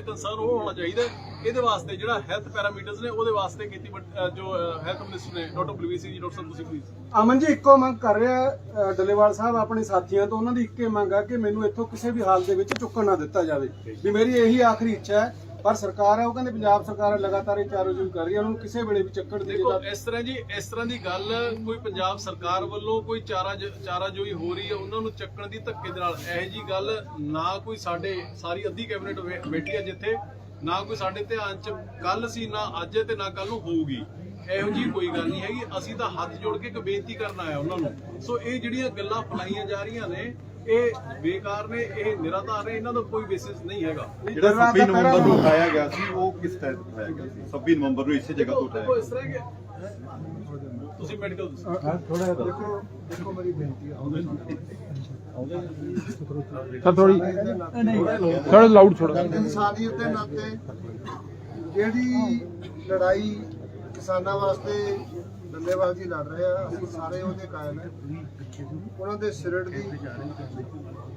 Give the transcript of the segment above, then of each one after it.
Concern ਉਹ ਹੋਣਾ ਚਾਹੀਦਾ ਇਹਦੇ ਵਾਸਤੇ ਜਿਹੜਾ ਹੈਲਥ ਪੈਰਾਮੀਟਰਸ ਨੇ, ਉਹਦੇ ਵਾਸਤੇ ਕੀਤੀ ਜੋ ਹੈਲਥ ਮਿਨਿਸਟਰ ਨੇ ਡਾਕਟਰ ਬਲਵੀਰ ਸਿੰਘ ਜੀ ਡਾਕਟਰ ਸਾਹਿਬ, ਤੁਸੀਂ ਪਲੀਜ਼ ਅਮਨ ਜੀ, ਇੱਕੋ ਮੰਗ ਕਰ ਰਿਹਾ ਡੱਲੇਵਾਲ ਸਾਹਿਬ ਆਪਣੇ ਸਾਥੀਆਂ ਤੋਂ। ਉਹਨਾਂ ਦੀ ਇੱਕੇ ਮੰਗ ਆ ਕਿ ਮੈਨੂੰ ਇੱਥੋਂ ਕਿਸੇ ਵੀ ਹਾਲ ਦੇ ਵਿੱਚ ਚੁੱਕਣ ਨਾ ਦਿੱਤਾ ਜਾਵੇ। ਵੀ ਮੇਰੀ ਇਹੀ ਆਖਰੀ ਇੱਛਾ ਹੈ ਪਰ ਸਰਕਾਰ ਹੈ ਉਹ ਕਹਿੰਦੇ ਪੰਜਾਬ ਸਰਕਾਰ ਲਗਾਤਾਰ ਇਹ ਚਾਰੋ ਜੂ ਕਰ ਰਹੀ ਹੈ ਉਹਨਾਂ ਕਿਸੇ ਵੇਲੇ ਵੀ ਚੱਕਣ ਦੀ ਦੇਖੋ ਇਸ ਤਰ੍ਹਾਂ ਜੀ ਇਸ ਤਰ੍ਹਾਂ ਦੀ ਗੱਲ ਕੋਈ ਪੰਜਾਬ ਸਰਕਾਰ ਵੱਲੋਂ ਕੋਈ ਚਾਰਾ ਚਾਰਾ ਜੋਈ ਹੋ ਰਹੀ ਹੈ ਉਹਨਾਂ ਨੂੰ ਚੱਕਣ ਦੀ ਧੱਕੇ ਦੇ ਨਾਲ। ਇਹੋ ਜੀ ਗੱਲ ਨਾ ਕੋਈ ਸਾਡੇ ਸਾਰੀ ਅੱਧੀ ਕੈਬਨਿਟ ਬੈਠੀ ਹੈ ਜਿੱਥੇ ਨਾ ਕੋਈ ਸਾਡੇ ਧਿਆਨ ਚ ਕੱਲ ਸੀ ਨਾ ਅੱਜ ਹੈ ਤੇ ਨਾ ਕੱਲ ਨੂੰ ਹੋਊਗੀ। ਇਹੋ ਜੀ ਕੋਈ ਗੱਲ ਨਹੀਂ ਹੈਗੀ। ਅਸੀਂ ਤਾਂ ਹੱਥ ਜੋੜ ਕੇ ਇੱਕ ਬੇਨਤੀ ਕਰਨ ਆਇਆ ਉਹਨਾਂ ਨੂੰ। ਸੋ ਇਹ ਜਿਹੜੀਆਂ ਗੱਲਾਂ ਫਲਾਈਆਂ ਜਾ ਰਹੀਆਂ ਨੇ ਇਹ ਬੇਕਾਰ ਨੇ ਇਹ ਨਿਰਾਧਾਰ ਨੇ ਇਹਨਾਂ ਦਾ ਕੋਈ ਬੇਸਿਸ ਨਹੀਂ ਹੈਗਾ। ਜਿਹੜਾ 26 ਨਵੰਬਰ ਨੂੰ ਉਠਾਇਆ ਗਿਆ ਸੀ ਉਹ ਕਿਸ ਤਹਿਤ ਉਠਾਇਆ ਗਿਆ ਸੀ? 26 ਨਵੰਬਰ ਨੂੰ ਇਸੇ ਜਗ੍ਹਾ ਤੋਂ ਉਠਾਇਆ ਇਸ ਤਰ੍ਹਾਂ ਕਿ ਤੁਸੀਂ ਮੈਡੀਕਲ ਦੱਸੋ। ਦੇਖੋ ਦੇਖੋ ਮੇਰੀ ਬੇਨਤੀ ਹੈ ਸਰ ਥੋੜੀ ਥੋੜਾ ਲਾਊਡ ਥੋੜਾ ਇਨਸਾਨੀਅਤ ਦੇ ਨਾਤੇ ਜਿਹੜੀ ਲੜਾਈ ਕਿਸਾਨਾਂ ਵਾਸਤੇ ਡੱਲੇਵਾਲ ਜੀ ਲੜ ਰਹੇ ਆ ਅਸੀਂ ਸਾਰੇ ਉਹਦੇ ਕਾਇਮ ਹੈ ਉਹਨਾਂ ਦੇ ਸਿਰੜ ਦੀ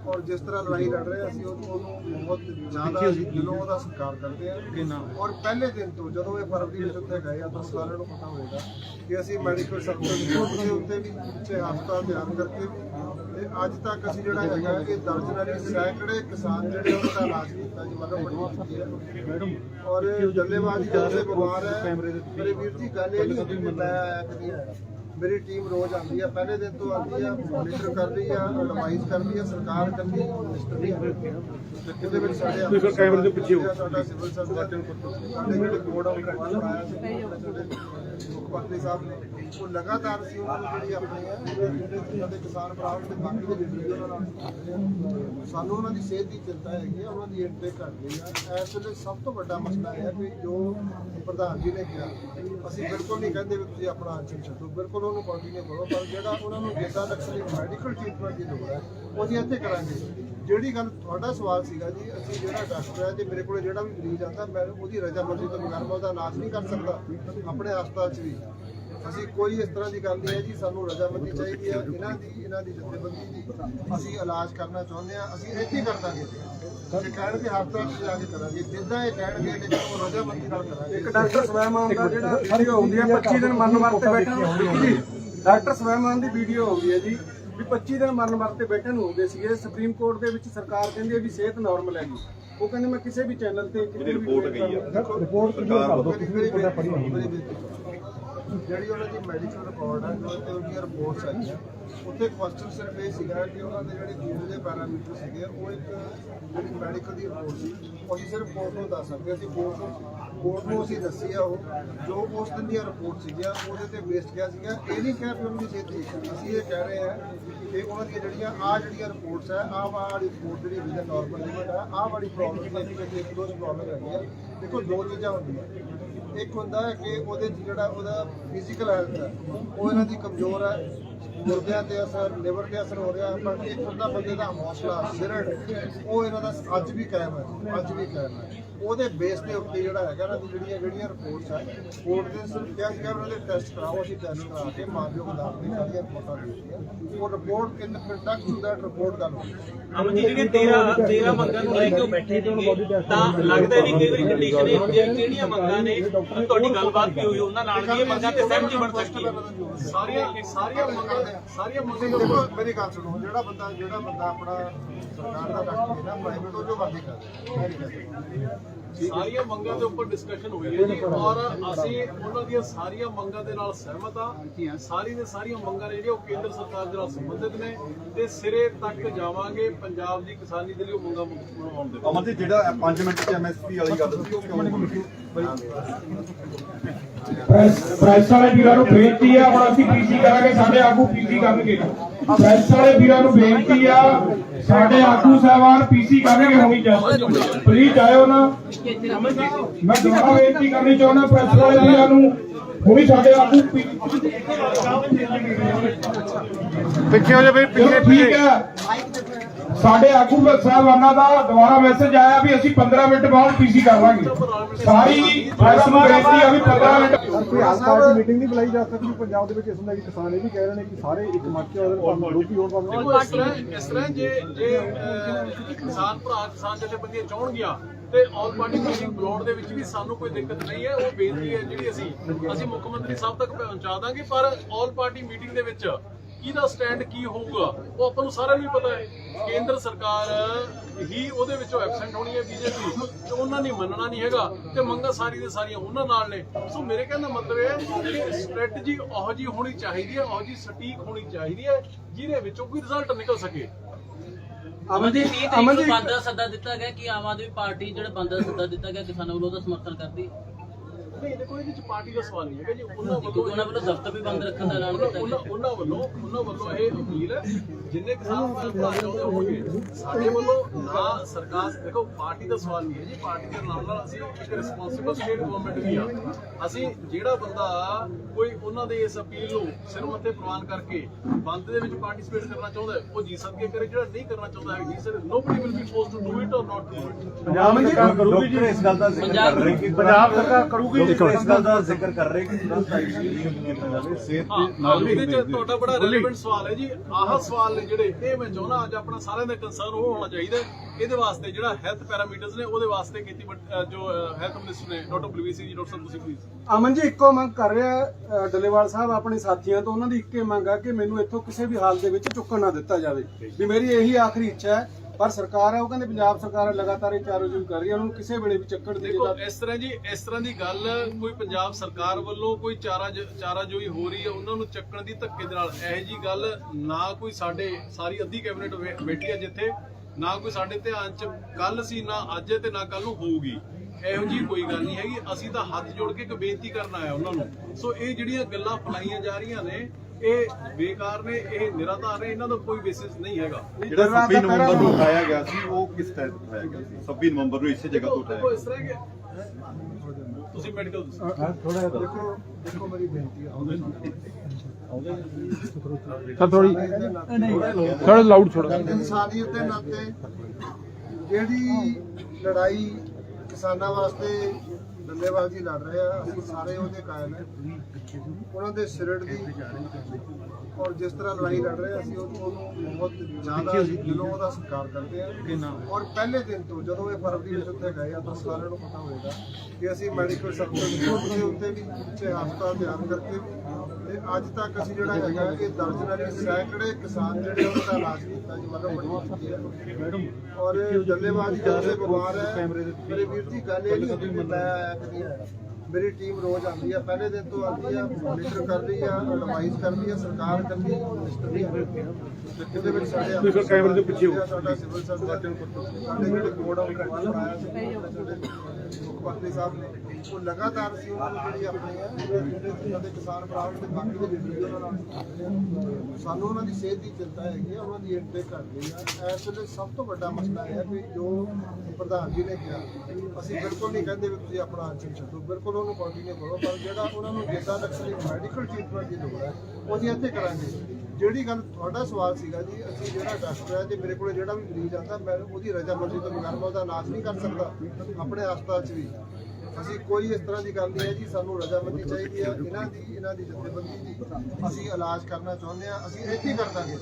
ਔਰ ਜਿਸ ਤਰ੍ਹਾਂ ਲੜਾਈ ਲੜ ਰਹੇ ਆ, ਅਸੀਂ ਉਹ- ਉਹਨੂੰ ਬਹੁਤ ਜ਼ਿਆਦਾ ਦਿਲੋਂ ਉਹਦਾ ਸਤਿਕਾਰ ਕਰਦੇ ਆ। ਔਰ ਪਹਿਲੇ ਦਿਨ ਤੋਂ ਜਦੋਂ ਇਹ ਫਰਵਰੀ ਵਿੱਚ ਉੱਥੇ ਗਏ ਆ ਤਾਂ ਸਾਰਿਆਂ ਨੂੰ ਪਤਾ ਹੋਏਗਾ ਕਿ ਅਸੀਂ ਮੈਡੀਕਲ ਸੈਕਟਰ ਦੇ ਉੱਤੇ ਵੀ ਉੱਚੇ ਹਸਪਤਾਲ ਤਿਆਰ ਕਰਕੇ ਤੇ ਅੱਜ ਤੱਕ ਅਸੀਂ ਜਿਹੜਾ ਹੈਗਾ ਇਹ ਦਰਜਨਾਂ ਸੈਂਕੜੇ ਕਿਸਾਨ ਜਿਹੜੇ ਉਹਨਾਂ ਦਾ ਇਲਾਜ ਕੀਤਾ ਜੀ ਮਤਲਬ ਬੜੀ ਕੀਤੀ ਹੈ। ਔਰ ਡੱਲੇਵਾਲ ਜੀ ਜਦੋਂ ਦੇ ਬਿਮਾਰ ਹੈ ਮੇਰੇ ਵੀਰ ਜੀ ਗੱਲ ਇਹ ਨਹੀਂ ਹੁੰਦੀ ਕਿ ਮੈਂ ਕਿ ਆਇਆ ਮੇਰੀ ਟੀਮ ਰੋਜ਼ ਆਉਂਦੀ ਹੈ ਪਹਿਲੇ ਦਿਨ ਤੋਂ ਆਉਂਦੀ ਹੈ ਮੋਨੀਟਰ ਕਰਦੀ ਹੈ ਐਡਵਾਈਸ ਕਰਦੀ ਹੈ ਸਰਕਾਰ ਕਰਦੀ ਮਿਨਿਸਟਰ ਆ ਜਿਹਦੇ ਵਿੱਚ ਸਾਡੇ ਤੁਸੀਂ ਕੈਮਰੇ ਦੇ ਪਿੱਛੇ ਹੋ। ਸਾਡਾ ਸਿਵਲ ਸਰਜਨ ਸਾਡੇ ਜਿਹੜੇ ਬੋਰਡ ਆਫ ਕੰਟਰੋਲ ਆਇਆ ਸੀ ਸਾਡੇ ਮੁੱਖ ਮੰਤਰੀ ਸਾਹਿਬ ਨੇ ਉਹ ਲਗਾਤਾਰ ਸੀ ਉਹਨਾਂ ਨੂੰ ਜਿਹੜੀ ਆਪਣੀ ਹੈ ਜਿਹੜੇ ਸਾਡੇ ਕਿਸਾਨ ਭਰਾ ਤੇ ਬਾਕੀ ਦੇ ਲੀਡਰ ਉਹਨਾਂ ਨਾਲ ਸਾਨੂੰ ਉਹਨਾਂ ਦੀ ਸਿਹਤ ਦੀ ਚਿੰਤਾ ਹੈਗੀ ਹੈ ਉਹਨਾਂ ਦੀ ਇੰਟੇਕ ਘਟ ਗਈ ਹੈ ਇਸ ਵੇਲੇ ਸਭ ਤੋਂ ਵੱਡਾ ਮਸਲਾ ਇਹ ਹੈ ਕਿ ਜੋ ਪ੍ਰਧਾਨ ਜੀ ਨੇ ਕਿਹਾ, ਅਸੀਂ ਬਿਲਕੁਲ ਨਹੀਂ ਕਹਿੰਦੇ ਵੀ ਤੁਸੀਂ ਆਪਣਾ ਐਕਸ਼ਨ ਛੱਡੋ, ਬਿਲਕੁਲ ਉਹਨੂੰ ਕੰਟੀਨਿਊ ਕਰੋ ਪਰ ਜਿਹੜਾ ਉਹਨਾਂ ਨੂੰ ਜਿੱਦਾਂ ਨਕਸਲੀ ਮੈਡੀਕਲ ਟ੍ਰੀਟਮੈਂਟ ਦੀ ਲੋੜ ਹੈ, ਉਹ ਅਸੀਂ ਇੱਥੇ ਕਰਾਂਗੇ। ਜਿਹੜੀ ਗੱਲ ਤੁਹਾਡਾ ਸਵਾਲ ਸੀਗਾ ਜੀ, ਅਸੀਂ ਜਿਹੜਾ ਡਾਕਟਰ ਹੈ ਜੇ ਮੇਰੇ ਕੋਲ ਜਿਹੜਾ ਵੀ ਮਰੀਜ਼ ਆਉਂਦਾ, ਮੈਂ ਉਹਦੀ ਰਜਾਮੰਦੀ ਤੋਂ ਬਗੈਰ ਮੈਂ ਉਹਦਾ ਇਲਾਜ ਨਹੀਂ ਕਰ ਸਕਦਾ, ਆਪਣੇ ਹਸਪਤਾਲ 'ਚ ਵੀ। ਅਸੀਂ ਕੋਈ ਇਸ ਤਰ੍ਹਾਂ ਦੀ ਗੱਲ ਨਹੀਂ ਹੈ ਜੀ ਸਾਨੂੰ ਰਜਾਮੰਦੀ ਚਾਹੀਦੀ ਹੈ। ਇਹਨਾਂ ਦੀ ਇਹਨਾਂ ਦੀ ਜਥੇਬੰਦੀ ਦੀ ਅਸੀਂ ਇਲਾਜ ਕਰਨਾ ਚਾਹੁੰਦੇ ਹਾਂ ਅਸੀਂ ਇੱਥੇ ਹੀ ਕਰ ਦਾਂਗੇ? ਜੇ ਕਹਿਣਗੇ ਹਸਪਤਾਲ 'ਚ ਜਾ ਕੇ ਕਰਾਂਗੇ ਜਿੱਦਾਂ ਇਹ ਕਹਿਣਗੇ ਲੇਕਿਨ ਉਹ ਰਜਾਮੰਦੀ ਨਾਲ ਕਰਾਂਗੇ। ਇੱਕ ਡਾਕਟਰ ਸਵੈਮਾਨ ਦਾ ਜਿਹੜਾ ਵੀਡੀਓ ਆਉਂਦੀ ਹੈ 25 ਦਿਨ ਮਰਨ ਵਾਸਤੇ ਬੈਠਣ ਜੀ ਡਾਕਟਰ ਸਵੈਮਾਨ ਦੀ ਵੀਡੀਓ ਆਉਂਦੀ ਹੈ ਜੀ ਵੀ 25 ਦਿਨ ਮਰਨ ਵਾਸਤੇ ਬੈਠੇ ਨੂੰ ਹੋ ਗਏ ਸੀਗੇ। ਸੁਪਰੀਮ ਕੋਰਟ ਦੇ ਵਿੱਚ ਸਰਕਾਰ ਕਹਿੰਦੀ ਹੈ ਵੀ ਸਿਹਤ ਨਾਰਮਲ ਹੈਗੀ ਉਹ ਕਹਿੰਦੇ ਮੈਂ ਕਿਸੇ ਵੀ ਚੈਨਲ ਤੇ ਰਿਪੋਰਟ ਗਈ ਆ। ਰਿਪੋਰਟ ਸਰਕਾਰ ਵੱਲੋਂ ਜਿਹੜੀ ਉਹਨਾਂ ਦੀ ਮੈਡੀਕਲ ਰਿਕਾਰਡ ਹੈ ਜੋ ਤੇ ਉਹਦੀਆਂ ਰਿਪੋਰਟਸ ਆਈਆਂ ਉੱਥੇ ਕੁਐਸਚਨ ਸਿਰਫ ਇਹ ਸੀਗਾ ਕਿ ਉਹਨਾਂ ਦੇ ਜਿਹੜੇ ਖੂਨ ਦੇ ਪੈਰਾਮੀਟਰ ਸੀਗੇ, ਉਹ ਇੱਕ ਜਿਹੜੀ ਮੈਡੀਕਲ ਦੀ ਰਿਪੋਰਟ ਸੀ, ਉਹ ਅਸੀਂ ਸਿਰਫ ਕੋਰਟ ਨੂੰ ਦੱਸ ਸਕਦੇ ਅਸੀਂ ਕੋਰਟ ਨੂੰ ਕੋਰਟ ਨੂੰ ਅਸੀਂ ਦੱਸੀ ਆ ਉਹ, ਜੋ ਉਸ ਦਿਨ ਦੀਆਂ ਰਿਪੋਰਟ ਸੀਗੀਆਂ, ਉਹਦੇ ਤੇ ਬੇਸਡ ਗਿਆ ਸੀਗਾ। ਇਹ ਨਹੀਂ ਕਿਹਾ ਵੀ ਉਹਨਾਂ ਦੀ ਸਿਹਤ ਠੀਕ ਅਸੀਂ ਇਹ ਕਹਿ ਰਹੇ ਹਾਂ ਕਿ ਉਹਨਾਂ ਦੀਆਂ ਜਿਹੜੀਆਂ ਆ ਜਿਹੜੀਆਂ ਰਿਪੋਰਟਸ ਹੈ ਆਹ ਵਾਲੀ ਰਿਪੋਰਟ ਜਿਹੜੀ ਵਿਜ਼ਨ ਨਾਰਮਲ ਲਿਮਟ ਹੈ ਆਹ ਵਾਲੀ ਪ੍ਰੋਬਲਮ ਹੈ ਕਿ ਇੱਕ ਦੋ ਪ੍ਰੋਬਲਮ ਹੈਗੀ ਆ। ਦੇਖੋ, ਦੋ ਚੀਜ਼ਾਂ ਹੁੰਦੀਆਂ। ਇੱਕ ਹੁੰਦਾ ਹੈ ਕਿ ਉਹਦੇ 'ਚ ਜਿਹੜਾ ਉਹਦਾ ਫਿਜ਼ੀਕਲ ਹੈਲਥ ਹੈ, ਉਹ ਇਹਨਾਂ ਦੀ ਕਮਜ਼ੋਰ ਹੈ ਗੁਰਦਿਆਂ ਤੇ ਅਸਰ ਲਿਵਰ ਤੇ ਅਸਰ ਹੋ ਰਿਹਾ, ਪਰ ਇੱਕ ਹੁੰਦਾ ਬੰਦੇ ਦਾ ਹੌਸਲਾ, ਸਿਰੜ, ਉਹ ਇਹਨਾਂ ਦਾ ਅੱਜ ਵੀ ਕਾਇਮ ਹੈ, ਅੱਜ ਵੀ ਕਾਇਮ ਹੈ। ਉਹਦੇ ਬੇਸ ਦੇ ਉੱਤੇ ਜਿਹੜਾ ਹੈਗਾ ਨਾ ਜਿਹੜੀਆਂ ਜਿਹੜੀਆਂ ਰਿਪੋਰਟਸ ਹੈ ਕੋਰਟ ਦੇ ਸਿਰਫ ਕਿਹਾ ਸੀਗਾ ਉਹਨਾਂ ਦੇ ਟੈਸਟ ਕਰਾਓ ਅਸੀਂ ਟੈਸਟ ਕਰਾ ਕੇ ਮਾਨਯੋਗ ਅਦਾਲਤ ਨੇ ਸਾਰੀਆਂ ਰਿਪੋਰਟਾਂ ਦੇ ਦਿੱਤੀਆਂ ਉਹ report in contact to that report ਹੋਈ ਅਮਨ ਜੀ ਜਿਹੜੇ 13 13 ਮੰਗਾਂ ਨੂੰ ਲੈ ਕੇ ਉਹ ਬੈਠੇ ਸੀਗੇ ਤਾਂ ਲੱਗਦਾ ਨਹੀਂ ਕੋਈ ਕੰਡੀਸ਼ਨ ਇਹ ਹੁੰਦੀ ਹੈ ਕਿਹੜੀਆਂ ਮੰਗਾਂ ਨੇ ਤੁਹਾਡੀ ਗੱਲਬਾਤ ਵੀ ਹੋਈ ਉਹਨਾਂ ਨਾਲ ਵੀ ਇਹ ਮੰਗਾਂ ਤੇ ਸਹਿਮਤੀ ਬਣ ਸਕਦੀ ਹੈ। ਸਾਰੀਆਂ ਸਾਰੀਆਂ ਮੰਗਾਂ ਸਾਰੀਆਂ ਮੰਗਾਂ ਦੇਖੋ ਮੇਰੀ ਗੱਲ ਸੁਣੋ ਜਿਹੜਾ ਬੰਦਾ ਜਿਹੜਾ ਬੰਦਾ ਆਪਣਾ ਸਰਕਾਰ ਦਾ ਡਾਕਟਰ ਹੈ ਨਾ ਪ੍ਰਾਈਵੇਟ ਉਹ ਜੋ ਮਰਜ਼ੀ ਕਰਦਾ ਸਾਰੀਆਂ ਮੰਗਾਂ ਦੇ ਉੱਪਰ ਡਿਸਕਸ਼ਨ ਹੋਈ ਹੈ ਜੀ ਔਰ ਅਸੀਂ ਉਹਨਾਂ ਦੀਆਂ ਸਾਰੀਆਂ ਮੰਗਾਂ ਦੇ ਨਾਲ ਸਹਿਮਤ ਆ ਸਾਰੀ ਦੇ ਸਾਰੀਆਂ ਮੰਗਾਂ ਨੇ ਜਿਹੜੀਆਂ ਉਹ ਕੇਂਦਰ ਸਰਕਾਰ ਦੇ ਨਾਲ ਸੰਬੰਧਿਤ ਨੇ ਤੇ ਸਿਰੇ ਤੱਕ ਜਾਵਾਂਗੇ ਪੰਜਾਬ ਦੀ ਕਿਸਾਨੀ ਦੇ ਲਈ ਉਹ ਮੰਗਾਂ ਮਨਾਉਣ ਦੇ ਲਈ। ਅਮਨ ਜੀ ਜਿਹੜਾ 5 ਮਿੰਟ ਚ ਐਮਐਸਪੀ ਵਾਲੀ ਗੱਲ ਸੀ ਉਹ ਕਿਉਂ ਪ੍ਰੈਸ ਵਾਲੇ ਵੀਰਾਂ ਨੂੰ ਬੇਨਤੀ ਆ ਹੁਣ ਅਸੀਂ ਪੀਸੀ ਕਰਾਂਗੇ ਸਾਡੇ ਆਗੂ ਪੀਸੀ ਕਰਨਗੇ। ਪ੍ਰੈਸ ਵਾਲੇ ਵੀਰਾਂ ਨੂੰ ਬੇਨਤੀ ਆ ਸਾਡੇ ਆਗੂ ਸਾਹਿਬਾਨ ਪੀਸੀ ਕਰਨਗੇ ਹੋਣੀ ਚਾਹੀਦੀ ਪਲੀਜ਼ ਆਇਓ ਨਾ। ਮੈਂ ਦੁਬਾਰਾ ਬੇਨਤੀ ਕਰਨੀ ਚਾਹੁੰਦਾ ਪ੍ਰੈਸ ਵਾਲੇ ਵੀਰਾਂ ਨੂੰ। ਹੁਣੀ ਸਾਡੇ ਆਗੂ ਪਿੱਛੇ ਹੋ ਜਾ ਬਈ ਪਿੱਛੇ ਠੀਕ ਹੈ। ਸਾਡੇ ਆਗੂ ਸਾਹਿਬਾਨਾਂ ਦਾ ਦੁਬਾਰਾ ਮੈਸੇਜ ਆਇਆ ਵੀ ਅਸੀਂ 15 ਮਿੰਟ ਬਾਅਦ ਪੀਸੀ ਕਰ ਲਾਂਗੇ ਸਾਰੀ ਪ੍ਰੈਸ ਨੂੰ ਬੇਨਤੀ ਆ ਵੀ 15 ਮਿੰਟ ਕੋਈ ਆਸ-ਪਾਸ ਦੀ ਮੀਟਿੰਗ ਨਹੀਂ ਬੁਲਾਈ ਜਾ ਸਕਦੀ? ਪੰਜਾਬ ਦੇ ਵਿੱਚ ਇਸ ਹੁੰਦਾ ਕਿ ਕਿਸਾਨ ਇਹ ਵੀ ਕਹਿ ਰਹੇ ਨੇ ਕਿ ਸਾਰੇ ਇੱਕ ਮੰਚ ਤੇ ਉਹਦੇ ਭਾਵੇਂ ਵਿਰੋਧੀ ਹੋਣ ਭਾਵੇਂ ਦੇਖੋ ਇਸ ਤਰ੍ਹਾਂ ਇਸ ਤਰ੍ਹਾਂ ਜੇ ਜੇ ਅਹ, ਕਿਸਾਨ ਭਰਾ ਕਿਸਾਨ ਜਥੇਬੰਦੀਆਂ ਚਾਹਣਗੀਆਂ ਤੇ ਆਲ ਪਾਰਟੀ ਮੀਟਿੰਗ ਬੁਲਾਉਣ ਦੇ ਵਿੱਚ ਵੀ ਸਾਨੂੰ ਕੋਈ ਦਿੱਕਤ ਨਹੀਂ ਹੈ। ਉਹ ਬੇਨਤੀ ਹੈ ਜਿਹੜੀ ਅਸੀਂ ਅਸੀਂ ਮੁੱਖ ਮੰਤਰੀ ਸਾਹਿਬ ਤੱਕ ਪਹੁੰਚਾ ਦਾਂਗੇ ਪਰ ਆਲ ਪਾਰਟੀ ਮੀਟਿੰਗ ਦੇ ਵਿੱਚ ਕਿਹਦਾ ਸਟੈਂਡ ਕੀ ਹੋਊਗਾ ਉਹ ਆਪਾਂ ਨੂੰ ਸਾਰਿਆਂ ਨੂੰ ਪਤਾ ਹੈ। ਕੇਂਦਰ ਸਰਕਾਰ ਹੀ ਉਹਦੇ ਵਿੱਚੋਂ ਐਬਸੈਂਟ ਹੋਣੀ ਹੈ ਬੀਜੇਪੀ ਤੇ ਉਹਨਾਂ ਨੇ ਮੰਨਣਾ ਨਹੀਂ ਹੈਗਾ ਤੇ ਮੰਗਾਂ ਸਾਰੀ ਦੇ ਸਾਰੀਆਂ ਉਹਨਾਂ ਨਾਲ ਨੇ। ਸੋ ਮੇਰੇ ਕਹਿਣ ਦਾ ਮਤਲਬ ਇਹ ਹੈ ਕਿ ਸਟ੍ਰੈਟਜੀ ਉਹੋ ਜੀ ਹੋਣੀ ਚਾਹੀਦੀ ਹੈ ਉਹੋ ਜੀ ਸਟੀਕ ਹੋਣੀ ਚਾਹੀਦੀ ਹੈ ਜਿਹਦੇ ਵਿੱਚੋਂ ਕੋਈ ਰਿਜ਼ਲਟ ਨਿਕਲ ਸਕੇ। ਅਮਨਦੀਪ 30 ਤਰੀਕ ਨੂੰ ਅਮਨਦੀਪ। ਬੰਦ ਸੱਦਾ ਦਿੱਤਾ ਗਿਆ ਕਿ ਆਮ ਆਦਮੀ ਪਾਰਟੀ ਜਿਹੜਾ ਬੰਦ ਸੱਦਾ ਦਿੱਤਾ ਗਿਆ ਕਿਸਾਨਾਂ ਵੱਲੋਂ ਉਹਦਾ ਸਮਰਥਨ ਕਰਦੀ। ਨਹੀਂ ਦੇਖੋ ਇਹਦੇ ਵਿੱਚ ਪਾਰਟੀ ਦਾ ਸਵਾਲ ਨਹੀਂ ਹੈਗਾ ਜੀ। ਉਹਨਾਂ ਵੱਲੋਂ ਉਹਨਾਂ ਵੱਲੋਂ ਦਫ਼ਤਰ ਵੀ ਬੰਦ ਰੱਖਣ ਦਾ ਐਲਾਨ ਕੀਤਾ ਉਹਨਾਂ ਗਿਆ ਉਹਨਾਂ ਵੱਲੋਂ ਉਹਨਾਂ ਵੱਲੋਂ ਇਹ ਅਪੀਲ ਹੈ ਜਿੰਨੇ ਕਿਸਾਨ ਭਰਾ ਚਾਹੁੰਦੇ ਹੋਣਗੇ ਸਾਡੇ ਵੱਲੋਂ ਨਾ ਸਰਕਾਰ ਦੇਖੋ ਪਾਰਟੀ ਦਾ ਸਵਾਲ ਨਹੀਂ ਹੈ ਜੀ। ਪਾਰਟੀ ਦੇ ਨਾਲ ਨਾਲ ਅਸੀਂ ਇੱਕ ਰਿਸਪੌਂਸਿਬਲ ਸਟੇਟ ਗਵਰਨਮੈਂਟ ਵੀ ਆ। ਅਸੀਂ ਜਿਹੜਾ ਬੰਦਾ ਕੋਈ ਉਹਨਾਂ ਦੇ ਇਸ ਅਪੀਲ ਨੂੰ ਸਿਰ ਮੱਥੇ ਪ੍ਰਵਾਨ ਕਰਕੇ ਬੰਦ ਦੇ ਵਿੱਚ ਪਾਰਟਿਸਿਪੇਟ ਕਰਨਾ ਚਾਹੁੰਦਾ ਹੈ, ਉਹ ਜੀ ਸਕੇ ਕਰੇ ਜਿਹੜਾ ਨਹੀਂ ਕਰਨਾ ਚਾਹੁੰਦਾ ਹੈ ਜੀ sir nobody will be forced to do it or not do it Punjab ਸਰਕਾਰ ਕਰੂਗੀ ਜੀ। ਇਸ ਗੱਲ ਦਾ ਜ਼ਿਕਰ ਕਰ ਰਹੇ ਕਿ ਪੰਜਾਬ ਸਰਕਾਰ ਕਰੂਗੀ ਇਸ ਗੱਲ ਦਾ ਜ਼ਿਕਰ ਕਰ ਰਹੇ ਕਿ ਤੁਰੰਤ ਆਈਸੀਯੂ ਨੇ ਪੰਜਾਬ ਸਿਹਤ ਹਾਂ ਦੇ ਨਾਲ ਉਹਦੇ ਚ ਤੁਹਾਡਾ ਬੜਾ ਰੈਲੇਵੈਂਟ ਸਵਾਲ ਹੈ ਜੀ। ਆਹ ਸਵਾਲ ਨੇ ਜਿਹੜੇ ਇਹ ਮੈਂ ਚਾਹੁੰਦਾ ਅੱਜ ਆਪਣਾ ਸਾਰਿਆਂ ਦਾ ਕੰਸਰਨ ਉਹ ਹੋਣਾ ਚਾਹੀਦਾ ਹੈ। ਇਹਦੇ ਵਾਸਤੇ ਜਿਹੜਾ ਹੈਲਥ ਪੈਰਾਮੀਟਰਸ ਨੇ ਉਹਦੇ ਵਾਸਤੇ ਖੇਤੀ ਜੋ ਹੈਲਥ ਮਿਨਿਸਟਰ ਨੇ ਡਾਕਟਰ ਬਲਵੀਰ ਸਿੰਘ ਜੀ ਡਾਕਟਰ ਸਾਹਿਬ ਤੁਸੀਂ ਪਲੀਜ਼ ਅਮਨ ਜੀ ਇੱਕੋ ਮੰਗ ਕਰ ਰਿਹਾ ਡੱਲੇਵਾਲ ਸਾਹਿਬ ਆਪਣੇ ਸਾਥੀਆਂ ਤੋਂ। ਉਹਨਾਂ ਦੀ ਇੱਕੇ ਮੰਗ ਆ ਕਿ ਮੈਨੂੰ ਇੱਥੋਂ ਕਿਸੇ ਵੀ ਹਾਲ ਦੇ ਵਿੱਚ ਚੁੱਕਣ ਨਾ ਦਿੱਤਾ ਜਾਵੇ। ਵੀ ਮੇਰੀ ਇਹੀ ਆਖਰੀ ਇੱਛਾ ਹੈ ਪਰ ਸਰਕਾਰ ਹੈ ਉਹ ਕਹਿੰਦੇ ਪੰਜਾਬ ਸਰਕਾਰ ਲਗਾਤਾਰ ਇਹ ਚਾਰੋ ਜੂ ਕਰ ਰਹੀ ਹੈ ਉਹਨਾਂ ਨੂੰ ਕਿਸੇ ਵੇਲੇ ਵੀ ਚੱਕਣ ਦੀ ਦੇਖੋ ਇਸ ਤਰ੍ਹਾਂ ਜੀ ਇਸ ਤਰ੍ਹਾਂ ਦੀ ਗੱਲ ਕੋਈ ਪੰਜਾਬ ਸਰਕਾਰ ਵੱਲੋਂ ਕੋਈ ਚਾਰਾ ਚਾਰਾ ਜੋਈ ਹੋ ਰਹੀ ਹੈ ਉਹਨਾਂ ਨੂੰ ਚੱਕਣ ਦੀ ਧੱਕੇ ਦੇ ਨਾਲ। ਇਹੋ ਜੀ ਗੱਲ ਨਾ ਕੋਈ ਸਾਡੇ ਸਾਰੀ ਅੱਧੀ ਕੈਬਨਿਟ ਬੈਠੀ ਹੈ ਜਿੱਥੇ ਨਾ ਕੋਈ ਸਾਡੇ ਧਿਆਨ ਚ ਕੱਲ ਸੀ ਨਾ ਅੱਜ ਤੇ ਨਾ ਕੱਲ ਨੂੰ ਹੋਊਗੀ। ਇਹੋ ਜੀ ਕੋਈ ਗੱਲ ਨਹੀਂ ਹੈਗੀ। ਅਸੀਂ ਤਾਂ ਹੱਥ ਜੋੜ ਕੇ ਇੱਕ ਬੇਨਤੀ ਕਰਨ ਆਇਆ ਉਹਨਾਂ ਨੂੰ। ਸੋ ਇਹ ਜਿਹੜੀਆਂ ਗੱਲਾਂ ਫਲਾਈਆਂ ਜਾ ਰਹੀਆਂ ਨੇ ਇਹ ਬੇਕਾਰ ਨੇ ਇਹ ਨਿਰਾਧਾਰ ਨੇ ਇਹਨਾਂ ਦਾ ਕੋਈ ਬੇਸਿਸ ਨਹੀਂ ਹੈਗਾ। ਜਿਹੜਾ 26 ਨਵੰਬਰ ਨੂੰ ਉਠਾਇਆ ਗਿਆ ਸੀ ਉਹ ਕਿਸ ਤਹਿਤ ਉਠਾਇਆ ਗਿਆ ਸੀ? 26 ਨਵੰਬਰ ਨੂੰ ਇਸੇ ਜਗ੍ਹਾ ਤੋਂ ਉਠਾਇਆ ਇਸ ਤਰ੍ਹਾਂ ਕਿ ਤੁਸੀਂ ਮੈਡੀਕਲ ਦੇਖੋ ਦੇਖੋ ਮੇਰੀ ਬੇਨਤੀ ਹੈ ਸਰ ਥੋੜੀ ਥੋੜਾ ਲਾਊਡ ਥੋੜਾ ਇਨਸਾਨੀਅਤ ਦੇ ਨਾਤੇ ਜਿਹੜੀ ਲੜਾਈ ਕਿਸਾਨਾਂ ਵਾਸਤੇ ਡੱਲੇਬਾਜ਼ੀ ਲੜ ਰਹੇ ਆ ਅਸੀਂ ਸਾਰੇ ਉਹਦੇ ਕਾਇਲ ਹੈ। ਉਹਨਾਂ? ਦੇ ਸਿਰੜ ਦੀ ਔਰ ਜਿਸ ਤਰ੍ਹਾਂ ਲੜਾਈ ਲੜ ਰਹੇ ਅਸੀਂ ਉਹ- ਉਹਨੂੰ ਬਹੁਤ ਜ਼ਿਆਦਾ ਦਿਲੋਂ ਉਹਦਾ ਸਤਿਕਾਰ ਕਰਦੇ ਆ। ਔਰ ਪਹਿਲੇ ਦਿਨ ਤੋਂ ਜਦੋਂ ਇਹ ਫਰਵਰੀ ਵਿੱਚ ਉੱਥੇ ਗਏ ਆ ਤਾਂ ਸਾਰਿਆਂ ਨੂੰ ਪਤਾ ਹੋਵੇਗਾ ਕਿ ਅਸੀਂ ਮੈਡੀਕਲ ਸੈਕਟਰ ਦੇ ਉੱਤੇ ਵੀ ਉੱਚੇ ਹਸਪਤਾਲ ਤਿਆਰ ਕਰਕੇ ਤੇ ਅੱਜ ਤੱਕ ਅਸੀਂ ਜਿਹੜਾ ਹੈਗਾ ਇਹ ਦਰਜ ਨਾਲ ਸੈਂਕੜੇ ਕਿਸਾਨ ਜਿਹੜੇ ਉਹਨਾਂ ਦਾ ਇਲਾਜ ਕੀਤਾ ਜੀ ਮਤਲਬ ਬੜੀ ਕੀਤੀ ਹੈ। ਮੈਡਮ ਔਰ ਡੱਲੇਬਾਜ਼ੀ ਜਿਹੜੇ ਬਿਮਾਰ ਹੈ। ਮੇਰੇ ਵੀਰ ਜੀ ਗੱਲ ਇਹ ਨਹੀਂ ਹੁੰਦੀ ਕਿ ਮੈਂ ਆਇਆ ਕਿ ਨਹੀਂ ਆਇਆ। ਮੇਰੀ ਟੀਮ ਰੋਜ਼ ਆਉਂਦੀ ਹੈ ਪਹਿਲੇ ਦਿਨ ਤੋਂ ਆਉਂਦੀ ਹੈ ਮੋਨੀਟਰ ਕਰਦੀ ਹੈ ਐਡਵਾਈਸ ਕਰਦੀ ਹੈ ਸਰਕਾਰ ਕਰਦੀ ਹੈ ਜਿਹਦੇ ਵਿੱਚ ਸਾਡੇ ਤੁਸੀਂ ਕੈਮਰੇ ਦੇ ਪਿੱਛੇ ਹੋ ਸਾਡਾ ਸਿਵਲ ਸਰਜਨ ਸਾਡੇ ਜਿਹੜੇ ਬੋਰਡ ਆਫ ਕੰਟਰੋਲ ਆਇਆ ਸੀ ਮੁੱਖ ਮੰਤਰੀ ਸਾਹਿਬ ਨੇ ਉਹ ਲਗਾਤਾਰ ਸੀ ਉਹਨਾਂ ਨੂੰ ਜਿਹੜੀ ਆਪਣੀ ਹੈ ਜਿਹੜੇ ਦੇ ਕਿਸਾਨ ਭਰਾ ਤੇ ਬਾਕੀ ਦੇ ਲੀਡਰ ਉਹਨਾਂ ਨਾਲ ਸਾਨੂੰ ਉਹਨਾਂ ਦੀ ਸਿਹਤ ਦੀ ਚਿੰਤਾ ਹੈਗੀ ਹੈ ਉਹਨਾਂ ਦੀ ਇੰਟੇਕ ਘਟ ਗਈ ਹੈ ਇਸ ਵੇਲੇ ਸਭ ਤੋਂ ਵੱਡਾ ਮਸਲਾ ਇਹ ਹੈ ਕਿ ਜੋ ਪ੍ਰਧਾਨ ਜੀ ਨੇ ਕਿਹਾ, ਅਸੀਂ ਬਿਲਕੁਲ ਨਹੀਂ ਕਹਿੰਦੇ ਵੀ ਤੁਸੀਂ ਆਪਣਾ ਐਕਸ਼ਨ ਛੱਡੋ। ਬਿਲਕੁਲ ਉਹਨੂੰ ਕੰਟੀਨਿਊ ਕਰੋ ਪਰ ਜਿਹੜਾ ਉਹਨਾਂ ਨੂੰ ਜਿੱਦਾਂ ਤੱਕ ਮੈਡੀਕਲ ਟ੍ਰੀਟਮੈਂਟ ਦੀ ਲੋੜ ਹੈ, ਉਹ ਅਸੀਂ ਇੱਥੇ ਕਰਾਂਗੇ। ਜਿਹੜੀ ਗੱਲ ਤੁਹਾਡਾ ਸਵਾਲ ਸੀਗਾ ਜੀ, ਅਸੀਂ ਜਿਹੜਾ ਡਾਕਟਰ ਹੈ ਤੇ ਮੇਰੇ ਕੋਲ ਜਿਹੜਾ ਵੀ ਮਰੀਜ਼ ਆਉਂਦਾ, ਮੈਂ ਉਹਦੀ ਰਜਾਮੰਦੀ ਤੋਂ ਬਗੈਰ ਮੈਂ ਉਹਦਾ ਇਲਾਜ ਨਹੀਂ ਕਰ ਸਕਦਾ, ਆਪਣੇ ਹਸਪਤਾਲ 'ਚ ਵੀ। ਅਸੀਂ ਕੋਈ ਇਸ ਤਰ੍ਹਾਂ ਦੀ ਗੱਲ ਨਹੀਂ ਹੈ ਜੀ ਸਾਨੂੰ ਰਜਾਮੰਦੀ ਚਾਹੀਦੀ ਹੈ। ਇਹਨਾਂ ਦੀ ਇਹਨਾਂ ਦੀ ਜਥੇਬੰਦੀ ਦੀ ਅਸੀਂ ਇਲਾਜ ਕਰਨਾ ਚਾਹੁੰਦੇ ਹਾਂ ਅਸੀਂ ਇੱਥੇ ਹੀ ਕਰ ਦਾਂਗੇ।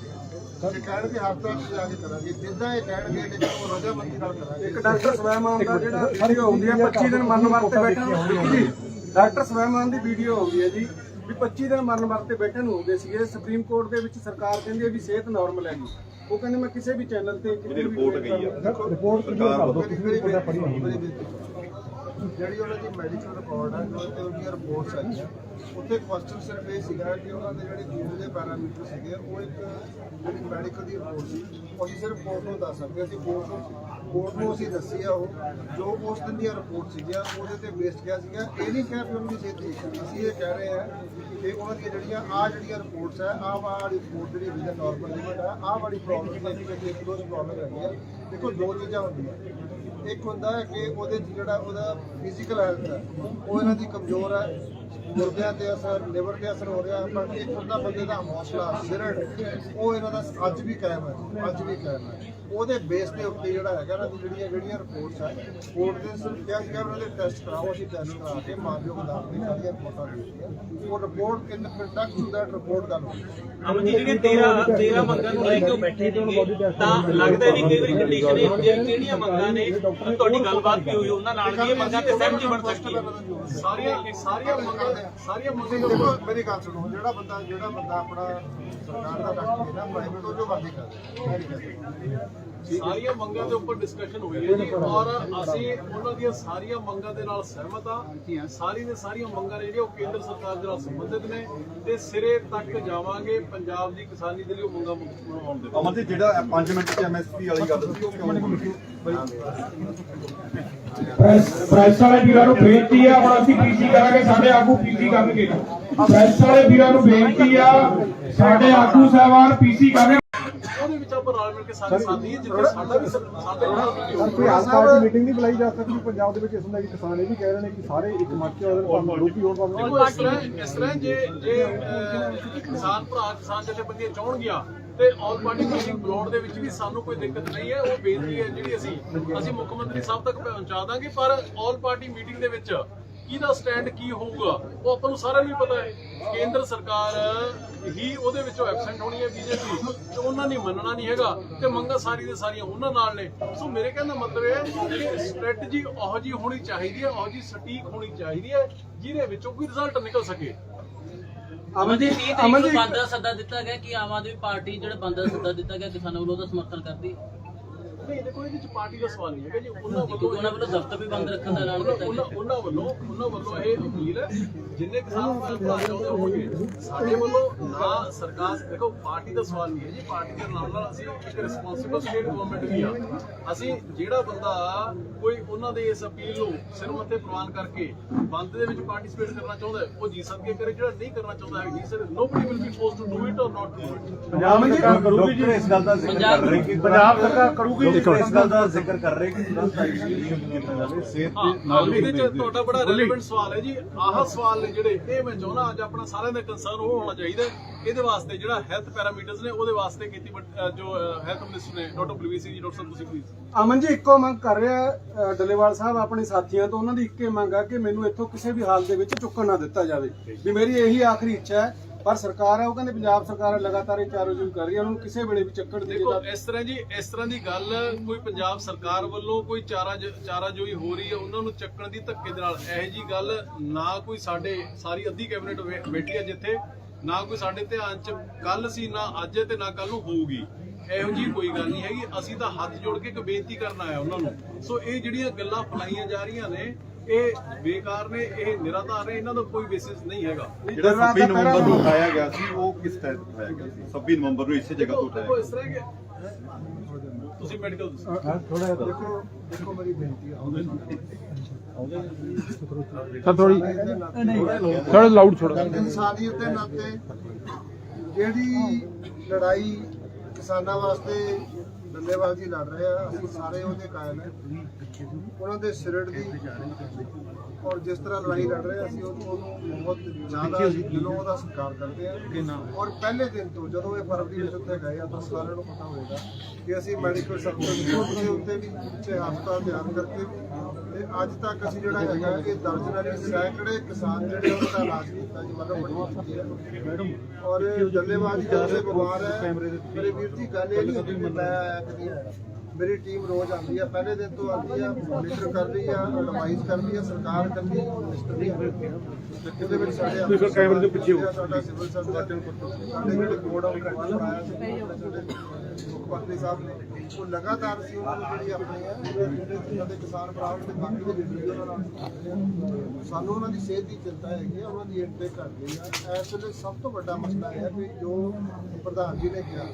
ਜੇ ਕਹਿਣਗੇ ਹਸਪਤਾਲ 'ਚ ਜਾ ਕੇ ਕਰਾਂਗੇ ਜਿੱਦਾਂ ਇਹ ਕਹਿਣਗੇ ਲੇਕਿਨ ਉਹ ਰਜਾਮੰਦੀ ਨਾਲ ਕਰਾਂਗੇ। ਇੱਕ ਡਾਕਟਰ ਸਵੈਮਾਨ ਦਾ ਜਿਹੜਾ ਵੀਡੀਓ ਹੁੰਦੀ ਹੈ 25 ਦਿਨ ਮਰਨ ਵਰਤੇ ਬੈਠੇ ਨੂੰ। ਜੀ ਡਾਕਟਰ ਸਵੈਮਾਨ ਦੀ ਵੀਡੀਓ ਹੋ ਗਈ ਹੈ ਜੀ ਵੀ 25 ਦਿਨ ਮਰਨ ਵਰਤੇ ਬੈਠੇ ਨੂੰ ਹੋ ਗਏ ਸੀਗੇ। ਸੁਪਰੀਮ ਕੋਰਟ ਦੇ ਵਿੱਚ ਸਰਕਾਰ ਕਹਿੰਦੀ ਹੈ ਵੀ ਸਿਹਤ ਨਾਰਮਲ ਹੈਗੀ ਉਹ ਕਹਿੰਦੇ ਮੈਂ ਕਿਸੇ ਵੀ ਚੈਨਲ ਤੇ ਰਿਪੋਰਟ ਗਈ ਆ। ਰਿਪੋਰਟ ਸਰਕਾਰ ਵੱਲੋਂ ਜਿਹੜੀ ਉਹਨਾਂ ਦੀ ਮੈਡੀਕਲ ਰਿਕਾਰਡ ਹੈ ਜੋ ਤੇ ਉਹਦੀਆਂ ਰਿਪੋਰਟਸ ਆਈਆਂ ਉੱਥੇ ਕੁਐਸਚਨ ਸਿਰਫ ਇਹ ਸੀਗਾ ਕਿ ਉਹਨਾਂ ਦੇ ਜਿਹੜੇ ਜੀਵ ਦੇ ਪੈਰਾਮੀਟਰ ਸੀਗੇ, ਉਹ ਇੱਕ ਜਿਹੜੀ ਮੈਡੀਕਲ ਦੀ ਰਿਪੋਰਟ ਸੀ, ਉਹ ਅਸੀਂ ਸਿਰਫ ਕੋਰਟ ਨੂੰ ਦੱਸ ਸਕਦੇ ਅਸੀਂ ਕੋਰਟ ਨੂੰ ਕੋਰਟ ਨੂੰ ਅਸੀਂ ਦੱਸੀ ਆ ਉਹ, ਜੋ ਉਸ ਦਿਨ ਦੀਆਂ ਰਿਪੋਰਟ ਸੀਗੀਆਂ, ਉਹਦੇ ਤੇ ਬੇਸਡ ਗਿਆ ਸੀਗਾ। ਇਹ ਨਹੀਂ ਕਿਹਾ ਕਿ ਉਹਨਾਂ ਦੀ ਸਿਹਤ ਠੀਕ ਅਸੀਂ ਇਹ ਕਹਿ ਰਹੇ ਹਾਂ ਕਿ ਉਹਨਾਂ ਦੀਆਂ ਜਿਹੜੀਆਂ ਆ ਜਿਹੜੀਆਂ ਰਿਪੋਰਟਸ ਹੈ ਆਹ ਵਾਲੀ ਰਿਪੋਰਟ ਜਿਹੜੀ ਵਿਜ਼ਨ ਨਾਰਮਲ ਲਿਮਟ ਹੈ ਆਹ ਵਾਲੀ ਪ੍ਰੋਬਲਮ ਹੈ ਕਿ ਇੱਕ ਦੋ ਪ੍ਰੋਬਲਮ ਹੈਗੀ ਆ ਦੇਖੋ ਦੋ ਚੀਜ਼ਾਂ ਹੁੰਦੀਆਂ। ਇੱਕ ਹੁੰਦਾ ਹੈ ਕਿ ਉਹਦੇ 'ਚ ਜਿਹੜਾ ਉਹਦਾ ਫਿਜ਼ੀਕਲ ਹੈਲਥ ਹੈ, ਉਹ ਇਹਨਾਂ ਦੀ ਕਮਜ਼ੋਰ ਹੈ ਗੁਰਦਿਆਂ ਤੇ ਅਸਰ ਲਿਵਰ ਤੇ ਅਸਰ ਹੋ ਰਿਹਾ, ਪਰ ਇੱਕ ਹੁੰਦਾ ਬੰਦੇ ਦਾ ਹੌਸਲਾ ਸਿਰੜ, ਉਹ ਇਹਨਾਂ ਦਾ ਅੱਜ ਵੀ ਕਾਇਮ ਹੈ, ਅੱਜ ਵੀ ਕਾਇਮ ਹੈ। ਉਹਦੇ ਬੇਸ ਦੇ ਉੱਤੇ ਜਿਹੜਾ ਹੈਗਾ ਨਾ ਜਿਹੜੀਆਂ ਜਿਹੜੀਆਂ ਰਿਪੋਰਟਸ ਆ ਕੋਰਟ ਦੇ ਸਿਰਫ ਕਿਹਾ ਸੀਗਾ ਵੀ ਉਹਨਾਂ ਦੇ ਟੈਸਟ ਕਰਾਓ ਅਸੀਂ ਟੈਸਟ ਕਰਾ ਕੇ ਮਾਨਯੋਗ ਅਦਾਲਤ ਦੀ ਸਾਰੀਆਂ ਰਿਪੋਰਟਾਂ ਦੇ ਦਿੱਤੀਆਂ ਉਹ report in conduct to that report ਹੋਈ ਅਮਨ ਜੀ ਜਿਹੜੀਆਂ 13 13 ਮੰਗਾਂ ਨੂੰ ਲੈ ਕੇ ਉਹ ਬੈਠੇ ਨੇਗੇ ਤਾਂ ਲੱਗਦਾ ਨਹੀਂ ਕਈ ਵਾਰੀ ਕੰਡੀਸ਼ਨ ਇਹ ਹੁੰਦੀ ਹੈ ਕਿਹੜੀਆਂ ਮੰਗਾਂ ਨੇ ਤੁਹਾਡੀ ਗੱਲਬਾਤ ਕੀ ਹੋਈ ਉਹਨਾਂ ਨਾਲ ਵੀ ਇਹ ਮੰਗਾਂ ਤੇ ਸਹਿਮਤੀ ਬਣ ਸਕਦੀ ਹੈ। ਸਾਰੀਆਂ ਸਾਰੀਆਂ ਮੰਗਾਂ ਸਾਰੀਆਂ ਮੰਗਾਂ ਦੇਖੋ ਮੇਰੀ ਗੱਲ ਸੁਣੋ ਜਿਹੜਾ ਬੰਦਾ ਜਿਹੜਾ ਬੰਦਾ ਆਪਣਾ ਸਰਕਾਰ ਦਾ ਡਾਕਟਰ ਹੈ ਨਾ ਪ੍ਰਾਈਵੇਟ ਉਹ ਜੋ ਮਰਜ਼ੀ ਕਰਦਾ ਸਾਰੀਆਂ ਮੰਗਾਂ ਦੇ ਉੱਪਰ ਡਿਸਕਸ਼ਨ ਹੋਈ ਹੈ ਜੀ। ਔਰ ਅਸੀਂ ਉਹਨਾਂ ਦੀਆਂ ਸਾਰੀਆਂ ਮੰਗਾਂ ਦੇ ਨਾਲ ਸਹਿਮਤ ਆ ਸਾਰੀ ਦੇ ਸਾਰੀਆਂ ਮੰਗਾਂ ਨੇ ਜਿਹੜੀਆਂ ਉਹ ਕੇਂਦਰ ਸਰਕਾਰ ਦੇ ਨਾਲ ਸੰਬੰਧਿਤ ਨੇ ਤੇ ਸਿਰੇ ਤੱਕ ਜਾਵਾਂਗੇ ਪੰਜਾਬ ਦੀ ਕਿਸਾਨੀ ਦੇ ਲਈ ਉਹ ਮੰਗਾਂ ਮਨਾਉਣ ਦੇ ਜੀ ਜਿਹੜਾ 5 ਮਿੰਟ ਚ ਐਮਐਸਪੀ ਵਾਲੀ ਗੱਲ ਸੀ ਉਹ ਕਿਉਂ ਪ੍ਰੈਸ ਪ੍ਰੈਸ ਵਾਲੇ ਵੀਰਾਂ ਨੂੰ ਬੇਨਤੀ ਆ ਹੁਣ ਅਸੀਂ ਪੀਸੀ ਕਰਾਂਗੇ ਸਾਡੇ ਆਗੂ ਪੀਸੀ ਕਰਨਗੇ। ਪ੍ਰੈਸ ਵਾਲੇ ਵੀਰਾਂ ਨੂੰ ਬੇਨਤੀ ਆ ਸਾਡੇ ਆਗੂ ਸਾਹਿਬਾਨ ਪੀਸੀ ਕਰਨਗੇ। ਉਹਦੇ ਵਿੱਚ ਆਪਾਂ ਰਲ ਮਿਲ ਕੇ ਸਾਰੇ ਸਾਥੀ ਹਾਂ, ਜਿੱਥੇ ਸਾਡਾ ਵੀ ਸਰ- ਸਾਡੇ ਨਾਲ ਵੀ ਹੋਊ। ਕੋਈ ਹਾਲ ਪਾਰਟੀ ਮੀਟਿੰਗ ਨਹੀਂ ਬੁਲਾਈ ਜਾ ਸਕਦੀ ਪੰਜਾਬ ਦੇ ਵਿੱਚ ਇਸ ਦਾ ਕਿਸਾਨ ਇਹ ਵੀ ਕਹਿ ਰਹੇ ਨੇ ਕਿ ਸਾਰੇ ਇੱਕ ਮੰਚ ਤੇ ਉਹਦੇ ਭਾਵੇਂ ਰੋਪੀ ਹੋਣ ਭਾਵੇਂ ਦੇਖੋ ਇਸ ਤਰ੍ਹਾਂ ਇਸ ਤਰ੍ਹਾਂ ਜੇ ਜੇ ਅਹ, ਕਿਸਾਨ ਭਰਾ ਕਿਸਾਨ ਜਥੇਬੰਦੀਆਂ ਚਾਹਣਗੀਆਂ ਤੇ ਆਲ ਪਾਰਟੀ ਮੀਟਿੰਗ ਬੁਲਾਉਣ ਦੇ ਵਿੱਚ ਵੀ ਸਾਨੂੰ ਕੋਈ ਦਿੱਕਤ ਨਹੀਂ ਹੈ ਉਹ ਬੇਨਤੀ ਹੈ ਜਿਹੜੀ ਅਸੀਂ ਅਸੀਂ ਮੁੱਖ ਮੰਤਰੀ ਸਾਹਿਬ ਤੱਕ ਪਹੁੰਚਾ ਦਾਂਗੇ ਪਰ ਆਲ ਪਾਰਟੀ ਮੀਟਿੰਗ ਦੇ ਵਿੱਚ ਕਿਹਦਾ ਸਟੈਂਡ ਕੀ ਹੋਊਗਾ ਉਹ ਆਪਾਂ ਨੂੰ ਸਾਰਿਆਂ ਨੂੰ ਹੀ ਪਤਾ ਹੈ। ਕੇਂਦਰ ਸਰਕਾਰ ਹੀ ਉਹਦੇ ਵਿੱਚੋਂ ਐਬਸੈਂਟ ਹੋਣੀ ਹੈ ਬੀਜੇਪੀ ਤੇ ਉਹਨਾਂ ਨੇ ਮੰਨਣਾ ਨਹੀਂ ਹੈਗਾ ਤੇ ਮੰਗਾਂ ਸਾਰੀ ਦੇ ਸਾਰੀਆਂ ਉਹਨਾਂ ਨਾਲ ਨੇ। ਸੋ ਮੇਰੇ ਕਹਿਣ ਦਾ ਮਤਲਬ ਇਹ ਹੈ ਕਿ ਸਟ੍ਰੈਟਜੀ ਉਹੋ ਜੀ ਹੋਣੀ ਚਾਹੀਦੀ ਹੈ ਉਹੋ ਜੀ ਸਟੀਕ ਹੋਣੀ ਚਾਹੀਦੀ ਹੈ ਜਿਹਦੇ ਵਿੱਚੋਂ ਕੋਈ ਰਿਜ਼ਲਟ ਨਿਕਲ ਸਕੇ। ਅਮਨ ਜੀ 30 ਤਰੀਕ ਨੂੰ ਬੰਦ ਸੱਦਾ ਦਿੱਤਾ ਗਿਆ ਕਿ ਆਮ ਆਦਮੀ ਪਾਰਟੀ ਜਿਹੜਾ ਬੰਦ ਸੱਦਾ ਦਿੱਤਾ ਗਿਆ ਕਿਸਾਨਾਂ ਵੱਲੋਂ ਉਹਦਾ ਸਮਰਥਨ ਕਰਦੀ ਨਹੀਂ ਦੇਖੋ ਇਹਦੇ ਵਿੱਚ ਪਾਰਟੀ ਦਾ ਸਵਾਲ ਨਹੀਂ ਹੈਗਾ ਜੀ। ਉਹਨਾਂ ਕਿਉਂਕਿ ਵੱਲੋਂ ਉਹਨਾਂ ਵੱਲੋਂ ਦਫ਼ਤਰ ਵੀ ਬੰਦ ਰੱਖਣ ਦਾ ਐਲਾਨ ਕੀਤਾ ਉਹਨਾਂ ਗਿਆ ਉਹਨਾਂ ਵੱਲੋਂ ਉਹਨਾਂ ਵੱਲੋਂ ਇਹ ਅਪੀਲ ਹੈ ਜਿੰਨੇ ਕਿਸਾਨ ਭਰਾ ਚਾਹੁੰਦੇ ਹੋਣਗੇ। ਸਾਡੇ ਵੱਲੋਂ ਨਾ ਸਰਕਾਰ ਦੇਖੋ ਪਾਰਟੀ ਦਾ ਸਵਾਲ ਨਹੀਂ ਹੈ ਜੀ। ਪਾਰਟੀ ਦੇ ਨਾਲ ਨਾਲ ਅਸੀਂ ਇੱਕ ਰਿਸਪੌਂਸਿਬਲ ਸਟੇਟ ਗਵਰਨਮੈਂਟ ਵੀ ਆ। ਅਸੀਂ ਜਿਹੜਾ ਬੰਦਾ ਕੋਈ ਉਹਨਾਂ ਦੇ ਇਸ ਅਪੀਲ ਨੂੰ ਸਿਰ ਮੱਥੇ ਪ੍ਰਵਾਨ ਕਰਕੇ ਬੰਦ ਦੇ ਵਿੱਚ ਪਾਰਟਿਸਿਪੇਟ ਕਰਨਾ ਚਾਹੁੰਦਾ ਹੈ, ਉਹ ਜੀ ਸਕੇ ਕਰੇ ਜਿਹੜਾ ਨਹੀਂ ਕਰਨਾ ਚਾਹੁੰਦਾ ਹੈ ਜੀ sir nobody will be forced to do it or not do it Punjab ਸਰਕਾਰ ਕਰੂਗੀ ਜੀ। ਇਸ ਗੱਲ ਦਾ ਜ਼ਿਕਰ ਕਰ ਰਹੇ ਕਿ ਪੰਜਾਬ ਸਰਕਾਰ ਕਰੂਗੀ ਇਸ ਗੱਲ ਦਾ ਜ਼ਿਕਰ ਕਰ ਰਹੇ ਕਿ ਤੁਰੰਤ ਆਈਸੀਯੂ ਯੂਨੀਅਨ ਜਾਵੇ ਸਿਹਤ ਹਾਂ ਦੇ ਹਾਂ, ਨਾਲ ਇਹਦੇ ਚ ਤੁਹਾਡਾ ਬੜਾ ਰੈਲੇਵੈਂਟ ਸਵਾਲ ਹੈ ਜੀ। ਆਹ ਸਵਾਲ ਨੇ ਜਿਹੜੇ ਇਹ ਮੈਂ ਚਾਹੁੰਦਾ ਅੱਜ ਆਪਣਾ ਸਾਰਿਆਂ ਦਾ ਕੰਸਰਨ ਉਹ ਹੋਣਾ ਚਾਹੀਦਾ ਹੈ। ਇਹਦੇ ਵਾਸਤੇ ਜਿਹੜਾ ਹੈਲਥ ਪੈਰਾਮੀਟਰਸ ਨੇ ਉਹਦੇ ਵਾਸਤੇ ਕੀਤੀ ਬਟ- ਅਹ ਜੋ ਹੈਲਥ ਮਿਨਿਸਟਰ ਨੇ ਡਾਕਟਰ ਬਲਵੀਰ ਸਿੰਘ ਜੀ ਡਾਕਟਰ ਸਾਹਿਬ ਤੁਸੀਂ ਪਲੀਜ਼ ਅਮਨ ਜੀ ਇੱਕੋ ਮੰਗ ਕਰ ਰਿਹਾ ਡੱਲੇਵਾਲ ਸਾਹਿਬ ਆਪਣੇ ਸਾਥੀਆਂ ਤੋਂ। ਉਹਨਾਂ ਦੀ ਇੱਕੇ ਮੰਗ ਆ ਕਿ ਮੈਨੂੰ ਇੱਥੋਂ ਕਿਸੇ ਵੀ ਹਾਲ ਦੇ ਵਿੱਚ ਚੁੱਕਣ ਨਾ ਦਿੱਤਾ ਜਾਵੇ। ਵੀ ਮੇਰੀ ਇਹੀ ਆਖਰੀ ਇੱਛਾ ਹੈ ਪਰ ਸਰਕਾਰ ਹੈ ਉਹ ਕਹਿੰਦੇ ਪੰਜਾਬ ਸਰਕਾਰ ਹੈ ਲਗਾਤਾਰ ਇਹ ਚਾਰੋ ਜੂ ਕਰ ਰਹੀ ਹੈ ਉਹਨਾਂ ਕਿਸੇ ਵੇਲੇ ਵੀ ਚੱਕਣ ਦੀ ਦੇਖੋ ਇਸ ਤਰ੍ਹਾਂ ਜੀ ਇਸ ਤਰ੍ਹਾਂ ਦੀ ਗੱਲ ਕੋਈ ਪੰਜਾਬ ਸਰਕਾਰ ਵੱਲੋਂ ਕੋਈ ਚਾਰਾ ਚਾਰਾ ਜੋਈ ਹੋ ਰਹੀ ਹੈ ਉਹਨਾਂ ਨੂੰ ਚੱਕਣ ਦੀ ਧੱਕੇ ਦੇ ਨਾਲ। ਇਹੋ ਜੀ ਗੱਲ ਨਾ ਕੋਈ ਸਾਡੇ ਸਾਰੀ ਅੱਧੀ ਕੈਬਨਿਟ ਬੈਠੀ ਹੈ ਜਿੱਥੇ ਨਾ ਕੋਈ ਸਾਡੇ ਧਿਆਨ ਚ ਕੱਲ ਸੀ ਨਾ ਅੱਜ ਤੇ ਨਾ ਕੱਲ ਨੂੰ ਹੋਊਗੀ। ਇਹੋ ਜੀ ਕੋਈ ਗੱਲ ਨਹੀਂ ਹੈਗੀ। ਅਸੀਂ ਤਾਂ ਹੱਥ ਜੋੜ ਕੇ ਇੱਕ ਬੇਨਤੀ ਕਰਨ ਆਇਆ ਉਹਨਾਂ ਨੂੰ। ਸੋ ਇਹ ਜਿਹੜੀਆਂ ਗੱਲਾਂ ਫਲਾਈਆਂ ਜਾ ਰਹੀਆਂ ਨੇ ਇਹ ਬੇਕਾਰ ਨੇ ਇਹ ਨਿਰਾਧਾਰ ਨੇ ਇਹਨਾਂ ਦਾ ਕੋਈ ਬੇਸਿਸ ਨਹੀਂ ਹੈਗਾ। ਜਿਹੜਾ 26 ਨਵੰਬਰ ਨੂੰ ਉਠਾਇਆ ਗਿਆ ਸੀ ਉਹ ਕਿਸ ਤਹਿਤ ਉਠਾਇਆ ਗਿਆ ਸੀ? 26 ਨਵੰਬਰ ਨੂੰ ਇਸੇ ਜਗ੍ਹਾ ਤੋਂ ਉਠਾਇਆ ਇਸ ਤਰ੍ਹਾਂ ਕਿ ਤੁਸੀਂ ਮੈਡੀਕਲ ਦੱਸੋ। ਦੇਖੋ ਦੇਖੋ ਮੇਰੀ ਬੇਨਤੀ ਹੈ ਸਰ ਥੋੜੀ ਥੋੜਾ ਲਾਊਡ ਛੋੜੋ ਇਨਸਾਨੀਅਤ ਦੇ ਨਾਤੇ ਜਿਹੜੀ ਲੜਾਈ ਕਿਸਾਨਾਂ ਵਾਸਤੇ ਡੱਲੇਬਾਜ਼ੀ ਲੜ ਰਹੇ ਆ ਅਸੀਂ ਸਾਰੇ ਉਹਦੇ ਕਾਇਮ ਹੈ ਉਹਨਾਂ ਦੇ ਸਿਰੜ ਦੀ ਔਰ ਜਿਸ ਤਰ੍ਹਾਂ ਲੜਾਈ ਲੜ ਰਹੇ ਆ, ਅਸੀਂ ਉਹਨੂੰ ਉਹਨੂੰ ਬਹੁਤ ਜ਼ਿਆਦਾ ਦਿਲੋਂ ਉਹਦਾ ਸਤਿਕਾਰ ਕਰਦੇ ਆ। ਔਰ ਪਹਿਲੇ ਦਿਨ ਤੋਂ ਜਦੋਂ ਇਹ ਫਰਵਰੀ ਵਿੱਚ ਉੱਥੇ ਗਏ ਆ ਤਾਂ ਸਾਰਿਆਂ ਨੂੰ ਪਤਾ ਹੋਵੇਗਾ ਕਿ ਅਸੀਂ ਮੈਡੀਕਲ ਸਰਟੀਫਿਕੇਟ ਦੇ ਉੱਤੇ ਵੀ ਉੱਚੇ ਹਸਪਤਾਲ ਤਿਆਰ ਕਰਕੇ ਤੇ ਅੱਜ ਤੱਕ ਅਸੀਂ ਜਿਹੜਾ ਹੈਗਾ ਇਹ ਦਰਜਨਾਂ ਸੈਂਕੜੇ ਕਿਸਾਨ ਜਿਹੜੇ ਉਹਨਾਂ ਦਾ ਇਲਾਜ ਕੀਤਾ ਜੀ ਮਤਲਬ ਬੜੀ ਕੀਤੀ ਹੈ ਔਰ ਡੱਲੇਬਾਜ਼ੀ ਜਦ ਸੇ ਬਿਮਾਰ ਹੈ। ਮੇਰੇ ਵੀਰ ਜੀ ਗੱਲ ਇਹ ਨਹੀਂ ਹੁੰਦੀ ਕਿ ਮੈਂ ਕਿ ਆਇਆ ਮੇਰੀ ਟੀਮ ਰੋਜ਼ ਆਉਂਦੀ ਆ ਪਹਿਲੇ ਦਿਨ ਤੋਂ ਆਉਂਦੀ ਆ ਮੋਨੀਟਰ ਕਰਦੀ ਆ ਐਡਵਾਈਸ ਕਰਦੀ ਆ ਸਰਕਾਰ ਕਰਦੀ ਮਿਨਿਸਟਰ ਇਹਦੇ ਵਿੱਚ ਸਾਡੇ ਤੁਸੀਂ ਕੈਮਰੇ ਦੇ ਪਿੱਛੇ ਹੋ। ਸਾਡਾ ਸਿਵਲ ਸਰਜਨ ਸਾਡੇ ਜਿਹੜੇ ਬੋਰਡ ਆਫ ਕੰਟਰੋਲ ਆਇਆ ਸੀ। ਸਾਡੇ ਮੁੱਖ ਮੰਤਰੀ ਸਾਹਿਬ ਨੇ ਉਹ ਲਗਾਤਾਰ ਸੀ, ਉਹਨਾਂ ਨੂੰ ਜਿਹੜੀ ਆਪਣੀ ਆ ਜਿਹੜੇ ਸਾਡੇ ਕਿਸਾਨ ਭਰਾ ਤੇ ਬਾਕੀ ਦੇ ਲੀਡਰ ਉਹਨਾਂ ਨਾਲ ਸਾਨੂੰ ਉਹਨਾਂ ਦੀ ਸਿਹਤ ਦੀ ਚਿੰਤਾ ਹੈਗੀ ਆ, ਉਹਨਾਂ ਦੀ ਇੰਟੇਕ ਘਟ ਆ। ਇਸ ਵੇਲੇ ਸਭ ਤੋਂ ਵੱਡਾ ਮਸਲਾ ਹੈ ਕਿ ਜੋ ਪ੍ਰਧਾਨ ਜੀ ਨੇ ਕਿਹਾ,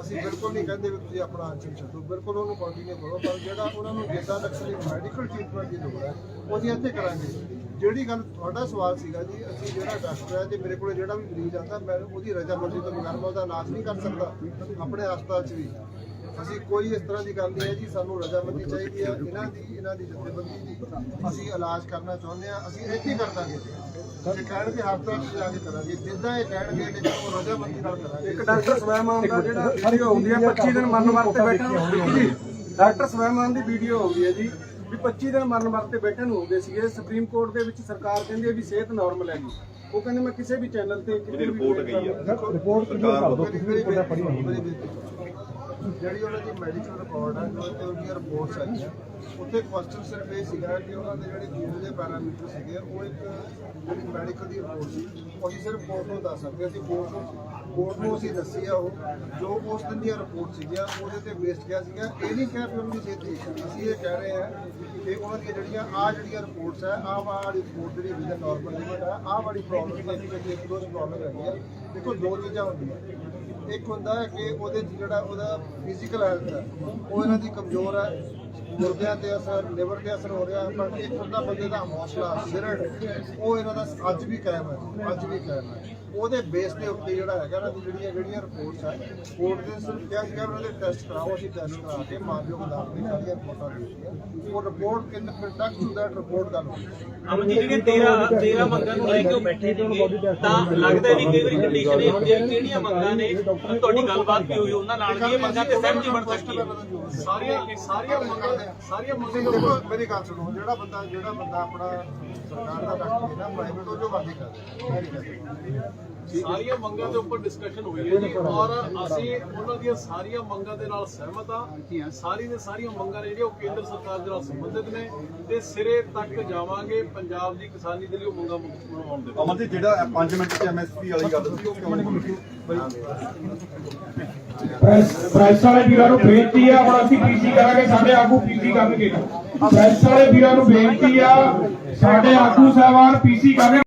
ਅਸੀਂ ਬਿਲਕੁਲ ਨਹੀਂ ਕਹਿੰਦੇ ਵੀ ਤੁਸੀਂ ਆਪਣਾ ਐਕਸ਼ਨ ਛੱਡੋ, ਬਿਲਕੁਲ ਉਹਨੂੰ ਕੰਟੀਨਿਊ ਕਰੋ ਪਰ ਜਿਹੜਾ ਉਹਨਾਂ ਨੂੰ ਜਿੱਦਾਂ ਨਕਸਲੀ ਮੈਡੀਕਲ ਟ੍ਰੀਟਮੈਂਟ ਦੀ ਲੋੜ ਹੈ, ਉਹਦੀ ਇੱਥੇ ਕਰਾਂਗੇ। ਜਿਹੜੀ ਗੱਲ ਤੁਹਾਡਾ ਸਵਾਲ ਸੀਗਾ ਜੀ, ਅਸੀਂ ਜਿਹੜਾ ਡਾਕਟਰ ਹੈ ਤੇ ਮੇਰੇ ਕੋਲ ਜਿਹੜਾ ਵੀ ਮਰੀਜ਼ ਆਉਂਦਾ, ਮੈਂ ਉਹਦੀ ਰਜਾਮੰਦੀ ਤੋਂ ਬਗੈਰ ਮੈਂ ਉਹਦਾ ਇਲਾਜ ਨਹੀਂ ਕਰ ਸਕਦਾ, ਆਪਣੇ ਹਸਪਤਾਲ 'ਚ ਵੀ। ਅਸੀਂ ਕੋਈ ਇਸ ਤਰ੍ਹਾਂ ਦੀ ਗੱਲ ਨਹੀਂ ਹੈ ਜੀ ਸਾਨੂੰ ਰਜਾਮੰਦੀ ਚਾਹੀਦੀ ਹੈ। ਇਹਨਾਂ ਦੀ ਇਹਨਾਂ ਦੀ ਜਥੇਬੰਦੀ ਦੀ ਅਸੀਂ ਇਲਾਜ ਕਰਨਾ ਚਾਹੁੰਦੇ ਹਾਂ ਅਸੀਂ ਇੱਥੇ ਕਰ ਦਾਂਗੇ? ਜੇ ਕਹਿਣਗੇ ਹਸਪਤਾਲ 'ਚ ਜਾ ਕੇ ਕਰਾਂਗੇ। ਜਿੱਦਾਂ ਇਹ ਕਹਿਣਗੇ ਲੇਕਿਨ ਉਹ ਰਜਾਮੰਦੀ ਨਾਲ ਕਰਾਂਗੇ। ਇੱਕ ਡਾਕਟਰ ਸਵੈਮਾਨ ਦਾ ਜਿਹੜਾ ਵੀਡੀਓ ਆਉਂਦੀ ਹੈ 25 ਦਿਨ ਮਰਨ ਵਰਤੇ ਬੈਠੇ ਜੀ ਡਾਕਟਰ ਸਵੈਮਾਨ ਦੀ ਵੀਡੀਓ ਆਉਂਦੀ ਹੈ ਜੀ ਵੀ 25 ਦਿਨ ਮਰਨ ਵਰਤੇ ਬੈਠੇ ਨੂੰ ਹੋ ਗਏ ਸੀਗੇ। ਸੁਪਰੀਮ ਕੋਰਟ ਦੇ ਵਿੱਚ ਸਰਕਾਰ ਕਹਿੰਦੀ ਹੈ ਵੀ ਸਿਹਤ ਨਾਰਮਲ ਹੈਗੀ ਉਹ ਕਹਿੰਦੇ ਮੈਂ ਕਿਸੇ ਵੀ ਚੈਨਲ ਤੇ ਰਿਪੋਰਟ ਗਈ ਆ। ਰਿਪੋਰਟ ਸਰਕਾਰ ਵੱਲੋਂ ਸੁਣੋ, ਮੇਰੀ ਬੇਨਤੀ ਸੁਣੋ। ਜਿਹੜੀ ਉਹਨਾਂ ਦੀ ਮੈਡੀਕਲ ਰਿਪੋਰਟ ਹੈ ਜੋ ਤੇ ਉਹਦੀਆਂ ਰਿਪੋਰਟਸ ਆਈਆਂ ਉੱਥੇ ਕੁਐਸਚਨ ਸਿਰਫ ਇਹ ਸੀਗਾ ਕਿ ਉਹਨਾਂ ਦੇ ਜਿਹੜੇ ਖੂਨ ਦੇ ਪੈਰਾਮੀਟਰ ਸੀਗੇ, ਉਹ ਇੱਕ ਜਿਹੜੀ ਮੈਡੀਕਲ ਦੀ ਰਿਪੋਰਟ ਸੀ ਉਹ ਅਸੀਂ ਸਿਰਫ ਕੋਰਟ ਨੂੰ ਦੱਸ ਸਕਦੇ ਅਸੀਂ ਕੋਰਟ ਨੂੰ ਕੋਰਟ ਨੂੰ ਅਸੀਂ ਦੱਸੀ ਆ ਉਹ, ਜੋ ਉਸ ਦਿਨ ਦੀਆਂ ਰਿਪੋਰਟ ਸੀਗੀਆਂ, ਉਹਦੇ ਤੇ ਬੇਸਡ ਗਿਆ ਸੀਗਾ। ਇਹ ਨਹੀਂ ਕਿਹਾ ਵੀ ਉਹਨਾਂ ਦੀ ਸਿਹਤ ਠੀਕ ਅਸੀਂ ਇਹ ਕਹਿ ਰਹੇ ਹਾਂ ਕਿ ਉਹਨਾਂ ਦੀਆਂ ਜਿਹੜੀਆਂ ਆ ਜਿਹੜੀਆਂ ਰਿਪੋਰਟਸ ਹੈ ਆਹ ਵਾਲੀ ਰਿਪੋਰਟ ਜਿਹੜੀ ਵਿਜ਼ਨ ਨਾਰਮਲ ਲਿਮਟ ਹੈ ਆਹ ਵਾਲੀ ਪ੍ਰੋਬਲਮ ਹੈ ਕਿ ਇੱਕ ਦੋ ਪ੍ਰੋਬਲਮ ਹੈਗੀ ਆ ਦੇਖੋ ਦੋ ਚੀਜ਼ਾਂ ਹੁੰਦੀਆਂ। ਇੱਕ ਹੁੰਦਾ ਹੈ ਕਿ ਉਹਦੇ 'ਚ ਜਿਹੜਾ ਉਹਦਾ ਫਿਜ਼ੀਕਲ ਹੈਲਥ ਹੈ, ਉਹ ਇਹਨਾਂ ਦੀ ਕਮਜ਼ੋਰ ਹੈ ਗੁਰਦਿਆਂ ਤੇ ਅਸਰ ਲਿਵਰ ਤੇ ਅਸਰ ਹੋ ਰਿਹਾ, ਪਰ ਇੱਕ ਹੁੰਦਾ ਬੰਦੇ ਦਾ ਹੌਸਲਾ, ਸਿਰੜ, ਉਹ ਇਹਨਾਂ ਦਾ ਅੱਜ ਵੀ ਕਾਇਮ ਹੈ, ਅੱਜ ਵੀ ਕਾਇਮ ਹੈ। ਉਹਦੇ ਬੇਸ ਦੇ ਉੱਤੇ ਜਿਹੜਾ ਹੈਗਾ ਨਾ ਜਿਹੜੀਆਂ ਜਿਹੜੀਆਂ ਰਿਪੋਰਟਸ ਹੈ ਕੋਰਟ ਦੇ ਸਿਰਫ ਕਿਹਾ ਸੀਗਾ ਵੀ ਉਹਨਾਂ ਦੇ ਟੈਸਟ ਕਰਾਓ ਅਸੀਂ ਟੈਸਟ ਕਰਾ ਕੇ ਮਾਨਯੋਗ ਅਦਾਲਤ ਨੇ ਸਾਰੀਆਂ ਰਿਪੋਰਟਾਂ ਦੇ ਦਿੱਤੀਆਂ ਉਹ report in contact to that report ਹੋਈ ਅਮਨ ਜੀ ਜਿਹੜੇ 13 13 ਮੰਗਾਂ ਨੂੰ ਲੈ ਕੇ ਉਹ ਬੈਠੇ ਸੀਗੇ ਤਾਂ ਲੱਗਦਾ ਕਿ ਕੋਈ ਕੰਡੀਸ਼ਨ ਇਹੋ ਜਿਹੀ ਕਿਹੜੀਆਂ ਮੰਗਾਂ ਨੇ ਤੁਹਾਡੀ ਗੱਲਬਾਤ ਵੀ ਹੋਈ ਉਹਨਾਂ ਨਾਲ ਵੀ ਇਹ ਮੰਗਾਂ ਤੇ ਸਹਿਮਤੀ ਬਣ ਸਕਦੀ ਹੈ। ਸਾਰੀਆਂ ਸਾਰੀਆਂ ਮੰਗਾਂ ਸਾਰੀਆਂ ਮੰਗਾਂ ਦੇਖੋ ਮੇਰੀ ਗੱਲ ਸੁਣੋ ਜਿਹੜਾ ਬੰਦਾ ਜਿਹੜਾ ਬੰਦਾ ਆਪਣਾ ਸਰਕਾਰ ਦਾ ਡਾਕਟਰ ਹੈ ਨਾ ਪ੍ਰਾਈਵੇਟ ਉਹ ਜੋ ਮਰਜ਼ੀ ਕਰਦਾ ਕਹਿੰਦਾ ਸਾਰੀਆਂ ਮੰਗਾਂ ਦੇ ਉੱਪਰ ਡਿਸਕਸ਼ਨ ਹੋਈ ਹੈ ਜੀ ਔਰ ਅਸੀਂ ਉਹਨਾਂ ਦੀਆਂ ਸਾਰੀਆਂ ਮੰਗਾਂ ਦੇ ਨਾਲ ਸਹਿਮਤ ਆ ਸਾਰੀ ਦੇ ਸਾਰੀਆਂ ਮੰਗਾਂ ਨੇ ਜਿਹੜੀਆਂ ਉਹ ਕੇਂਦਰ ਸਰਕਾਰ ਦੇ ਨਾਲ ਸੰਬੰਧਿਤ ਨੇ ਤੇ ਸਿਰੇ ਤੱਕ ਜਾਵਾਂਗੇ ਪੰਜਾਬ ਦੀ ਕਿਸਾਨੀ ਦੇ ਲਈ ਉਹ ਮੰਗਾਂ ਮਨਾਉਣ ਦੇ ਜੀ ਜਿਹੜਾ 5 ਮਿੰਟ ਚ ਐਮਐਸਪੀ ਵਾਲੀ ਗੱਲ ਸੀ ਉਹ ਕਿਉਂ ਨਹੀਂ ਪ੍ਰੈਸ ਪ੍ਰੈਸ ਵਾਲੇ ਵੀਰਾਂ ਨੂੰ ਬੇਨਤੀ ਆ ਹੁਣ ਅਸੀਂ ਪੀਸੀ ਕਰਾਂਗੇ ਸਾਡੇ ਆਗੂ ਪੀਸੀ ਕਰਨਗੇ। ਪ੍ਰੈਸ ਵਾਲੇ ਵੀਰਾਂ ਨੂੰ ਬੇਨਤੀ ਆ ਸਾਡੇ ਆਗੂ ਸਾਹਿਬਾਨ ਪੀਸੀ ਕਰਨਗੇ।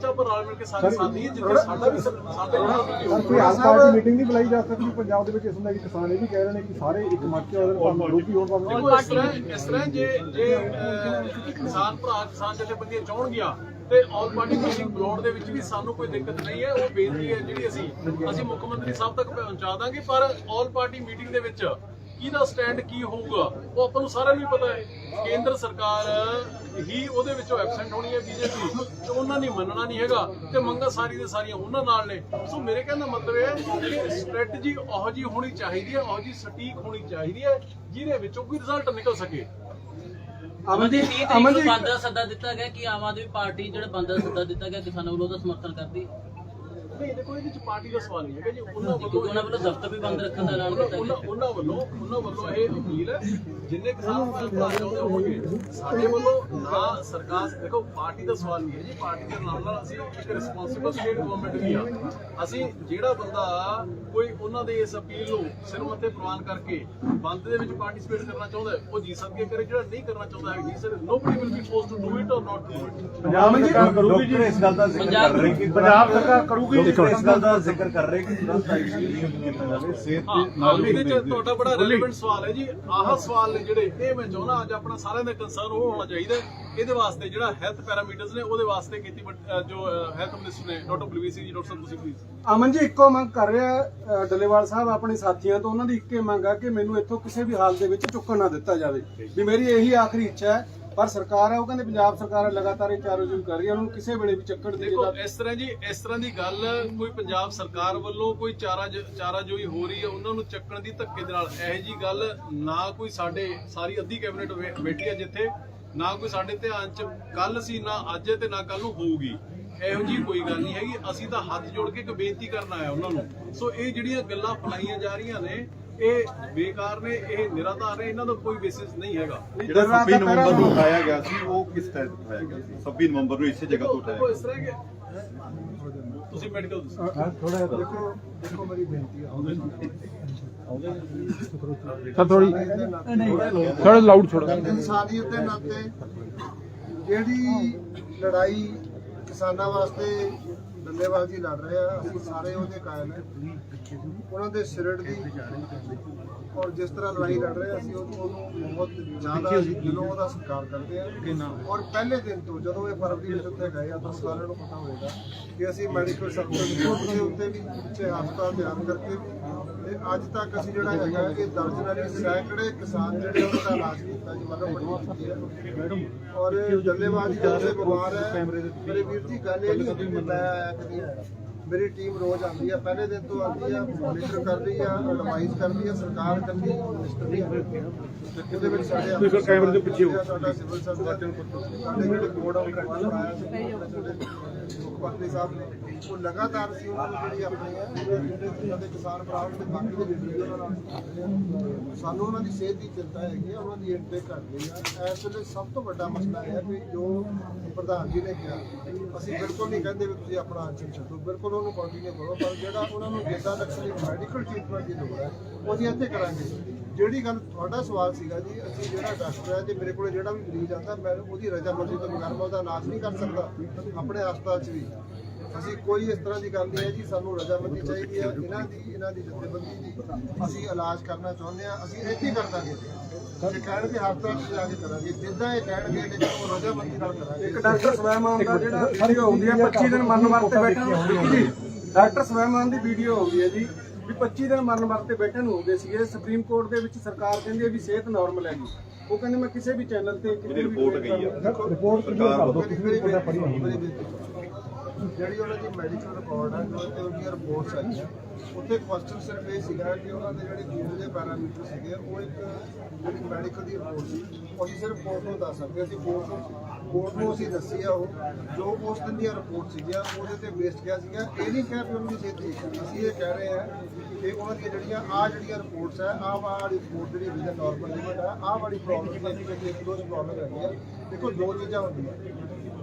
ਉਹਦੇ ਵਿੱਚ ਆਪਾਂ ਰਲ ਮਿਲ ਕੇ ਸਾਰੇ ਸਾਥੀ ਹਾਂ, ਜਿੱਥੇ ਸਾਡਾ ਵੀ ਸ- ਸਾਡੇ ਨਾਲ ਵੀ ਕੋਈ ਹਾਲ ਪਾਰਟੀ ਮੀਟਿੰਗ ਨਹੀਂ ਬੁਲਾਈ ਜਾ ਸਕਦੀ ਪੰਜਾਬ ਦੇ ਵਿੱਚ ਇਸ ਹੁੰਦਾ ਕਿ ਕਿਸਾਨ ਇਹ ਵੀ ਕਹਿ ਰਹੇ ਨੇ ਕਿ ਸਾਰੇ ਇੱਕ ਮੱਚ ਹੋਣ ਭਾਵੇਂ ਗਰੁੱਪ ਹੀ ਹੋਣ ਭਾਵੇਂ ਦੇਖੋ ਇਸ ਤਰ੍ਹਾਂ ਇਸ ਤਰ੍ਹਾਂ ਜੇ ਜੇ ਅਹ, ਕਿਸਾਨ ਭਰਾ ਕਿਸਾਨ ਜਥੇਬੰਦੀਆਂ ਚਾਹਣਗੀਆਂ ਤੇ ਆਲ ਪਾਰਟੀ ਮੀਟਿੰਗ ਬੁਲਾਉਣ ਦੇ ਵਿੱਚ ਵੀ ਸਾਨੂੰ ਕੋਈ ਦਿੱਕਤ ਨਹੀਂ ਹੈ। ਉਹ ਬੇਨਤੀ ਹੈ ਜਿਹੜੀ ਅਸੀਂ ਅਸੀਂ ਮੁੱਖ ਮੰਤਰੀ ਸਾਹਿਬ ਤੱਕ ਪਹੁੰਚਾ ਦਾਂਗੇ ਪਰ ਆਲ ਪਾਰਟੀ ਮੀਟਿੰਗ ਦੇ ਵਿੱਚ ਕਿਹਦਾ ਸਟੈਂਡ ਕੀ ਹੋਊਗਾ ਉਹ ਆਪਾਂ ਨੂੰ ਸਾਰਿਆਂ ਨੂੰ ਪਤਾ ਹੈ। ਕੇਂਦਰ ਸਰਕਾਰ ਹੀ ਉਹਦੇ ਵਿੱਚੋਂ ਐਬਸੈਂਟ ਹੋਣੀ ਹੈ ਬੀਜੇਪੀ ਤੇ ਉਹਨਾਂ ਨੇ ਮੰਨਣਾ ਨਹੀਂ ਹੈਗਾ ਤੇ ਮੰਗਾਂ ਸਾਰੀ ਦੇ ਸਾਰੀਆਂ ਉਹਨਾਂ ਨਾਲ ਨੇ। ਸੋ ਮੇਰੇ ਕਹਿਣ ਦਾ ਮਤਲਬ ਇਹ ਹੈ ਕਿ ਸਟ੍ਰੈਟਜੀ ਉਹੋ ਜੀ ਹੋਣੀ ਚਾਹੀਦੀ ਹੈ ਉਹੋ ਜੀ ਸਟੀਕ ਹੋਣੀ ਚਾਹੀਦੀ ਹੈ ਜਿਹਦੇ ਵਿੱਚੋਂ ਕੋਈ ਰਿਜ਼ਲਟ ਨਿਕਲ ਸਕੇ। ਅਮਨ ਜੀ 30 ਤਰੀਕ ਨੂੰ ਬੰਦ ਦਾ ਸੱਦਾ ਦਿੱਤਾ ਗਿਆ ਕਿ ਆਮ ਆਦਮੀ ਪਾਰਟੀ ਜਿਹੜਾ ਬੰਦ ਦਾ ਸੱਦਾ ਦਿੱਤਾ ਗਿਆ ਕਿਸਾਨਾਂ ਵੱਲੋਂ ਉਹਦਾ ਸਮਰਥਨ ਕਰਦੀ। ਨਹੀਂ ਦੇਖੋ ਇਹਦੇ ਵਿੱਚ ਪਾਰਟੀ ਦਾ ਸਵਾਲ ਨਹੀਂ ਹੈਗਾ ਜੀ। ਉਹਨਾਂ ਕਿਉਂਕਿ ਵੱਲੋਂ ਉਹਨਾਂ ਵੱਲੋਂ ਦਫ਼ਤਰ ਵੀ ਬੰਦ ਰੱਖਣ ਦਾ ਐਲਾਨ ਕੀਤਾ ਉਹਨਾਂ ਗਿਆ। ਉਹਨਾਂ ਵੱਲੋਂ ਉਹਨਾਂ ਵੱਲੋਂ ਇਹ ਅਪੀਲ ਹੈ ਜਿੰਨੇ ਕਿਸਾਨ ਭਰਾ ਚਾਹੁੰਦੇ ਹੋਣਗੇ ਸਾਡੇ ਵੱਲੋਂ ਨਾ ਸਰਕਾਰ ਦੇਖੋ ਪਾਰਟੀ ਦਾ ਸਵਾਲ ਨਹੀਂ ਹੈ ਜੀ ਪਾਰਟੀ ਦੇ ਨਾਲ ਨਾਲ ਅਸੀਂ ਇੱਕ ਰਿਸਪੌਂਸਿਬਲ ਸਟੇਟ ਗਵਰਨਮੈਂਟ ਵੀ ਆ। ਅਸੀਂ ਜਿਹੜਾ ਬੰਦਾ ਕੋਈ ਉਹਨਾਂ ਦੇ ਇਸ ਅਪੀਲ ਨੂੰ ਸਿਰ ਮੱਥੇ ਪ੍ਰਵਾਨ ਕਰਕੇ ਬੰਦ ਦੇ ਵਿੱਚ ਪਾਰਟਿਸਿਪੇਟ ਕਰਨਾ ਚਾਹੁੰਦਾ ਹੈ, ਉਹ ਜੀ ਸਦਕੇ ਕਰੇ ਜਿਹੜਾ ਨਹੀਂ ਕਰਨਾ ਚਾਹੁੰਦਾ ਹੈ ਜੀ sir nobody will be forced to do it or not do it Punjab ਸਰਕਾਰ ਕਰੂਗੀ ਜੀ। ਇਸ ਗੱਲ ਦਾ ਜ਼ਿਕਰ ਕਰ ਰਹੀ ਕਿ ਪੰਜਾਬ ਸਰਕਾਰ ਕਰੂਗੀ ਇਸ ਗੱਲ ਦਾ ਜ਼ਿਕਰ ਕਰ ਰਹੀ ਕਿ ਆਈਸੀਯੂ ਨਹੀਂ ਕੀਤਾ ਜਾਵੇ ਸਿਹਤ ਦੇ ਨਾਲ ਇਹਦੇ ਚ ਤੁਹਾਡਾ ਬੜਾ ਰੈਲੇਵੈਂਟ ਸਵਾਲ ਹੈ ਜੀ। ਆਹ ਸਵਾਲ ਨੇ ਜਿਹੜੇ ਇਹ ਮੈਂ ਚਾਹੁੰਦਾ ਅੱਜ ਆਪਣਾ ਸਾਰਿਆਂ ਦਾ ਕੰਸਰਨ ਉਹ ਹੋਣਾ ਚਾਹੀਦਾ ਹੈ। ਇਹਦੇ ਵਾਸਤੇ ਜਿਹੜਾ ਹੈਲਥ ਪੈਰਾਮੀਟਰਸ ਨੇ ਉਹਦੇ ਵਾਸਤੇ ਕੀਤੀ ਜੋ ਹੈਲਥ ਮਿਨਿਸਟਰ ਨੇ ਡਾਕਟਰ ਬਲਵੀਰ ਸਿੰਘ ਜੀ ਡਾਕਟਰ ਸਾਹਿਬ ਤੁਸੀਂ ਪਲੀਜ਼ ਅਮਨ ਜੀ ਇੱਕੋ ਮੰਗ ਕਰ ਰਿਹਾ ਡੱਲੇਵਾਲ ਸਾਹਿਬ ਆਪਣੇ ਸਾਥੀਆਂ ਤੋਂ। ਉਹਨਾਂ ਦੀ ਇੱਕੇ ਮੰਗ ਆ ਕਿ ਮੈਨੂੰ ਇੱਥੋਂ ਕਿਸੇ ਵੀ ਹਾਲ ਦੇ ਵਿੱਚ ਚੁੱਕਣ ਨਾ ਦਿੱਤਾ ਜਾਵੇ। ਵੀ ਮੇਰੀ ਇਹੀ ਆਖਰੀ ਇੱਛਾ ਹੈ ਪਰ ਸਰਕਾਰ ਹੈ ਉਹ ਕਹਿੰਦੇ ਪੰਜਾਬ ਸਰਕਾਰ ਲਗਾਤਾਰ ਇਹ ਚਾਰੋ ਜੂਮ ਕਰ ਰਹੀ ਹੈ ਉਹਨਾਂ ਨੂੰ ਕਿਸੇ ਵੇਲੇ ਵੀ ਚੱਕਣ ਦੀ ਦੇਖੋ ਇਸ ਤਰ੍ਹਾਂ ਜੀ ਇਸ ਤਰ੍ਹਾਂ ਦੀ ਗੱਲ ਕੋਈ ਪੰਜਾਬ ਸਰਕਾਰ ਵੱਲੋਂ ਕੋਈ ਚਾਰਾ ਚਾਰਾ ਜੋਈ ਹੋ ਰਹੀ ਹੈ ਉਹਨਾਂ ਨੂੰ ਚੱਕਣ ਦੀ ਧੱਕੇ ਦੇ ਨਾਲ ਇਹੋ ਜੀ ਗੱਲ ਨਾ ਕੋਈ ਸਾਡੇ ਸਾਰੀ ਅੱਧੀ ਕੈਬਨਿਟ ਬੈਠੀ ਹੈ ਜਿੱਥੇ ਨਾ ਕੋਈ ਸਾਡੇ ਧਿਆਨ ਚ ਕੱਲ ਸੀ ਨਾ ਅੱਜ ਤੇ ਨਾ ਕੱਲ ਨੂੰ ਹੋਊਗੀ। ਇਹੋ ਜੀ ਕੋਈ ਗੱਲ ਨਹੀਂ ਹੈਗੀ ਅਸੀਂ ਤਾਂ ਹੱਥ ਜੋੜ ਕੇ ਇੱਕ ਬੇਨਤੀ ਕਰਨ ਆਇਆ ਉਹਨਾਂ ਨੂੰ। ਸੋ ਇਹ ਜਿਹੜੀਆਂ ਗੱਲਾਂ ਫਲਾਈਆਂ ਜਾ ਰਹੀਆਂ ਨੇ ਇਹ ਬੇਕਾਰ ਨੇ ਇਹ ਨਿਰਾਧਾਰ ਨੇ ਇਹਨਾਂ ਦਾ ਕੋਈ ਬੇਸਿਸ ਨਹੀਂ ਹੈਗਾ। ਜਿਹੜਾ 26 ਨਵੰਬਰ ਨੂੰ ਉਠਾਇਆ ਗਿਆ ਸੀ ਉਹ ਕਿਸ ਤਹਿਤ ਉਠਾਇਆ ਗਿਆ ਸੀ? 26 ਨਵੰਬਰ ਨੂੰ ਇਸੇ ਜਗ੍ਹਾ ਤੋਂ ਉਠਾਇਆ ਇਸ ਤਰ੍ਹਾਂ ਕਿ ਤੁਸੀਂ ਮੈਡੀਕਲ ਦੱਸੋ। ਦੇਖੋ ਦੇਖੋ ਮੇਰੀ ਬੇਨਤੀ ਹੈ ਸਰ ਥੋੜੀ ਥੋੜਾ ਲਾਊਡ ਥੋੜਾ ਇਨਸਾਨੀਅਤ ਦੇ ਨਾਤੇ ਜਿਹੜੀ ਲੜਾਈ ਕਿਸਾਨਾਂ ਵਾਸਤੇ ਡੱਲੇਬਾਜ਼ੀ ਲੜ ਰਹੇ ਆ ਅਸੀਂ ਸਾਰੇ ਉਹਦੇ ਕਾਇਮ ਹੈ ਉਹਨਾਂ ਦੇ ਸਿਰੜ ਦੀ ਔਰ ਜਿਸ ਤਰ੍ਹਾਂ ਲੜਾਈ ਲੜ ਰਹੇ ਅਸੀਂ ਉਹ- ਉਹਨੂੰ ਬਹੁਤ ਜ਼ਿਆਦਾ ਦਿਲੋਂ ਉਹਦਾ ਸਤਿਕਾਰ ਕਰਦੇ ਹਾਂ ਔਰ ਪਹਿਲੇ ਦਿਨ ਤੋਂ ਜਦੋਂ ਇਹ ਫਰਵਰੀ ਵਿੱਚ ਉੱਥੇ ਗਏ ਆ ਤਾਂ ਸਾਰਿਆਂ ਨੂੰ ਪਤਾ ਹੋਵੇਗਾ ਕਿ ਅਸੀਂ ਮੈਡੀਕਲ ਸੈਕਟਰ ਦੇ ਉੱਤੇ ਵੀ ਪਿੱਛੇ ਹਸਪਤਾਲ ਤਿਆਰ ਕਰਕੇ ਤੇ ਅੱਜ ਤੱਕ ਅਸੀਂ ਜਿਹੜਾ ਹੈਗਾ ਇਹ ਦਰਜਨਾਂ ਸੈਂਕੜੇ ਕਿਸਾਨ ਜਿਹੜੇ ਉਹਨਾਂ ਦਾ ਇਲਾਜ ਕੀਤਾ ਜੀ ਮਤਲਬ ਬੜੀ ਹੈ ਔਰ ਜੱਲੇਬਾਜ਼ ਦੇ ਬਿਮਾਰ ਹੈ ਮੇਰੇ ਵੀਰ ਜੀ ਗੱਲ ਇਹ ਨਹੀਂ ਮੈਂ ਮੇਰੀ ਟੀਮ ਰੋਜ਼ ਆਉਂਦੀ ਆ ਪਹਿਲੇ ਦਿਨ ਤੋਂ ਆਉਂਦੀ ਆ ਮੋਨੀਟਰ ਕਰਦੀ ਆ ਐਡਵਾਈਸ ਕਰਦੀ ਆ ਸਰਕਾਰ ਵੀ ਆਉਂਦੇ ਆ ਉਹਦੇ ਵਿੱਚ ਸਾਡੇ ਤੁਸੀਂ ਕੈਮਰੇ ਦੇ ਪਿੱਛੇ ਹੋ। ਸਾਡਾ ਸਿਵਲ ਸਰਜਨ ਸਾਡੇ ਆਫ ਬਣਾਇਆ ਸੀ ਸਾਡੇ ਮੁੱਖ ਮੰਤਰੀ ਸਾਹਿਬ ਨੇ ਉਹ ਲਗਾਤਾਰ ਸੀ, ਉਹਨਾਂ ਨੂੰ ਜਿਹੜੀ ਆਪਣੀ ਹੈ ਜਿਹੜੇ ਸਾਡੇ ਕਿਸਾਨ ਭਰਾ ਦੇ ਬਾਕੀ ਦੇ ਵੀਡੀਓ ਉਹਨਾਂ ਨਾਲ। ਸਾਨੂੰ ਉਹਨਾਂ ਦੀ ਸਿਹਤ ਦੀ ਚਿੰਤਾ ਹੈਗੀ ਆ, ਉਹਨਾਂ ਦੀ ਇੰਟੇਕ ਘਟ ਗਈ ਆ। ਇਸ ਵੇਲੇ ਸਭ ਤੋਂ ਵੱਡਾ ਮਸਲਾ ਇਹ ਹੈ ਕਿ ਜੋ ਪ੍ਰਧਾਨ ਜੀ ਨੇ ਕਿਹਾ, ਅਸੀਂ ਬਿਲਕੁਲ ਨਹੀਂ ਕਹਿੰਦੇ ਵੀ ਤੁਸੀਂ ਆਪਣਾ ਅੰਚਲ ਛੱਡੋ, ਬਿਲਕੁਲ ਉਹਨੂੰ ਕੰਟੀਨਿਊ ਕਰੋ, ਪਰ ਜਿਹੜਾ ਉਹਨਾਂ ਨੂੰ ਜਿੱਦਾਂ ਨਕਸਲੀ ਮੈਡੀਕਲ ਟ੍ਰੀਟਮੈਂਟ ਦੀ ਲੋੜ ਹੈ, ਉਹਦੀ ਇੱਥੇ ਕਰਾਂਗੇ। ਜਿਹੜੀ ਗੱਲ ਤੁਹਾਡਾ ਸਵਾਲ ਸੀਗਾ ਜੀ, ਅਸੀਂ ਜਿਹੜਾ ਡਾਕਟਰ ਹੈ ਜੇ ਮੇਰੇ ਕੋਲ ਜਿਹੜਾ ਵੀ ਮਰੀਜ਼ ਆਉਂਦਾ, ਮੈਂ ਉਹਦੀ ਰਜ਼ਾ ਰਜਾਮੰਦੀ ਤੋਂ ਬਗੈਰ ਮੈਂ ਉਹਦਾ ਇਲਾਜ ਨਹੀਂ ਕਰ ਸਕਦਾ, ਆਪਣੇ ਹਸਪਤਾਲ 'ਚ ਵੀ। ਅਸੀਂ ਕੋਈ ਇਸ ਤਰ੍ਹਾਂ ਦੀ ਗੱਲ ਨਹੀਂ ਹੈ ਜੀ ਸਾਨੂੰ ਰਜਾਮੰਦੀ ਚਾਹੀਦੀ ਹੈ ਇਹਨਾਂ ਦੀ ਇਹਨਾਂ ਦੀ ਜਥੇਬੰਦੀ ਦੀ। ਅਸੀਂ ਇਲਾਜ ਕਰਨਾ ਚਾਹੁੰਦੇ ਹਾਂ ਅਸੀਂ ਇੱਥੇ ਹੀ ਕਰ ਦਾਂਗੇ ਜੇ ਕਹਿਣਗੇ ਹਸਪਤਾਲ 'ਚ ਜਾ ਕੇ ਕਰਾਂਗੇ। ਜਿੱਦਾਂ ਇਹ ਕਹਿਣਗੇ ਲੇਕਿਨ ਉਹ ਰਜਾਮੰਦੀ ਨਾਲ ਕਰਾਂਗੇ। ਇੱਕ ਡਾਕਟਰ ਸਵੈਮਾਨ ਦਾ ਜਿਹੜਾ ਵੀਡੀਓ ਆਉਂਦੀ ਹੈ 25 ਦਿਨ ਮਰਨ ਵਰਤੇ ਬੈਠੇ ਨੂੰ ਜੀ ਡਾਕਟਰ ਸਵੈਮਾਨ ਦੀ ਵੀਡੀਓ ਆਉਂਦੀ ਹੈ ਜੀ ਵੀ 25 ਦਿਨ ਮਰਨ ਵਰਤੇ ਬੈਠੇ ਨੂੰ ਹੋ ਗਏ ਸੀਗੇ। ਸੁਪਰੀਮ ਕੋਰਟ ਦੇ ਵਿੱਚ ਸਰਕਾਰ ਕਹਿੰਦੀ ਹੈ ਵੀ ਸਿਹਤ ਨਾਰਮਲ ਹੈ ਜੀ। ਉਹ ਕਹਿੰਦੇ ਮੈਂ ਕਿਸੇ ਵੀ ਚੈਨਲ ਤੇ ਕਿਤੇ ਰਿਪੋਰਟ ਗਈ ਆ। ਰਿਪੋਰਟ ਸਰਕਾਰ ਬੇਨਤੀ ਸੁਣੋ, ਮੇਰੀ ਬੇਨਤੀ ਸੁਣੋ। ਜਿਹੜੀ ਉਹਨਾਂ ਦੀ ਮੈਡੀਕਲ ਰਿਕਾਰਡ ਹੈ ਜੋ ਤੇ ਉਹਦੀਆਂ ਰਿਪੋਰਟਸ ਆਈਆਂ ਉੱਥੇ ਕੁਐਸਚਨ ਸਿਰਫ ਇਹ ਸੀਗਾ ਕਿ ਉਹਨਾਂ ਦੇ ਜਿਹੜੇ ਖੂਨ ਦੇ ਪੈਰਾਮੀਟਰ ਸੀਗੇ, ਉਹ ਇੱਕ ਜਿਹੜੀ ਮੈਡੀਕਲ ਦੀ ਰਿਪੋਰਟ ਸੀ, ਉਹ ਅਸੀਂ ਸਿਰਫ ਕੋਰਟ ਨੂੰ ਦੱਸ ਸਕਦੇ ਅਸੀਂ ਕੋਰਟ ਨੂੰ ਕੋਰਟ ਨੂੰ ਅਸੀਂ ਦੱਸੀ ਆ ਉਹ, ਜੋ ਉਸ ਦਿਨ ਦੀਆਂ ਰਿਪੋਰਟ ਸੀਗੀਆਂ, ਉਹਦੇ ਤੇ ਵੇਸਟ ਗਿਆ ਸੀਗਾ। ਇਹ ਨਹੀਂ ਕਿਹਾ ਵੀ ਉਹਨਾਂ ਦੀ ਸਿਹਤ ਠੀਕ ਹੈ। ਅਸੀਂ ਇਹ ਕਹਿ ਰਹੇ ਹਾਂ ਕਿ ਉਹਨਾਂ ਦੀਆਂ ਜਿਹੜੀਆਂ ਆ ਜਿਹੜੀਆਂ ਰਿਪੋਰਟਸ ਹੈ ਆਹ ਵਾਲੀ ਰਿਪੋਰਟ ਜਿਹੜੀ ਵਿਜ਼ਨ ਨਾਰਮਲ ਲਿਮਟ ਹੈ ਆਹ ਵਾਲੀ ਪ੍ਰੋਬਲਮ ਹੈ ਕਿ ਇੱਕ ਦੋ ਪ੍ਰੋਬਲਮ ਹੈਗੀ ਆ, ਦੇਖੋ ਦੋ ਚੀਜ਼ਾਂ ਹੁੰਦੀਆਂ।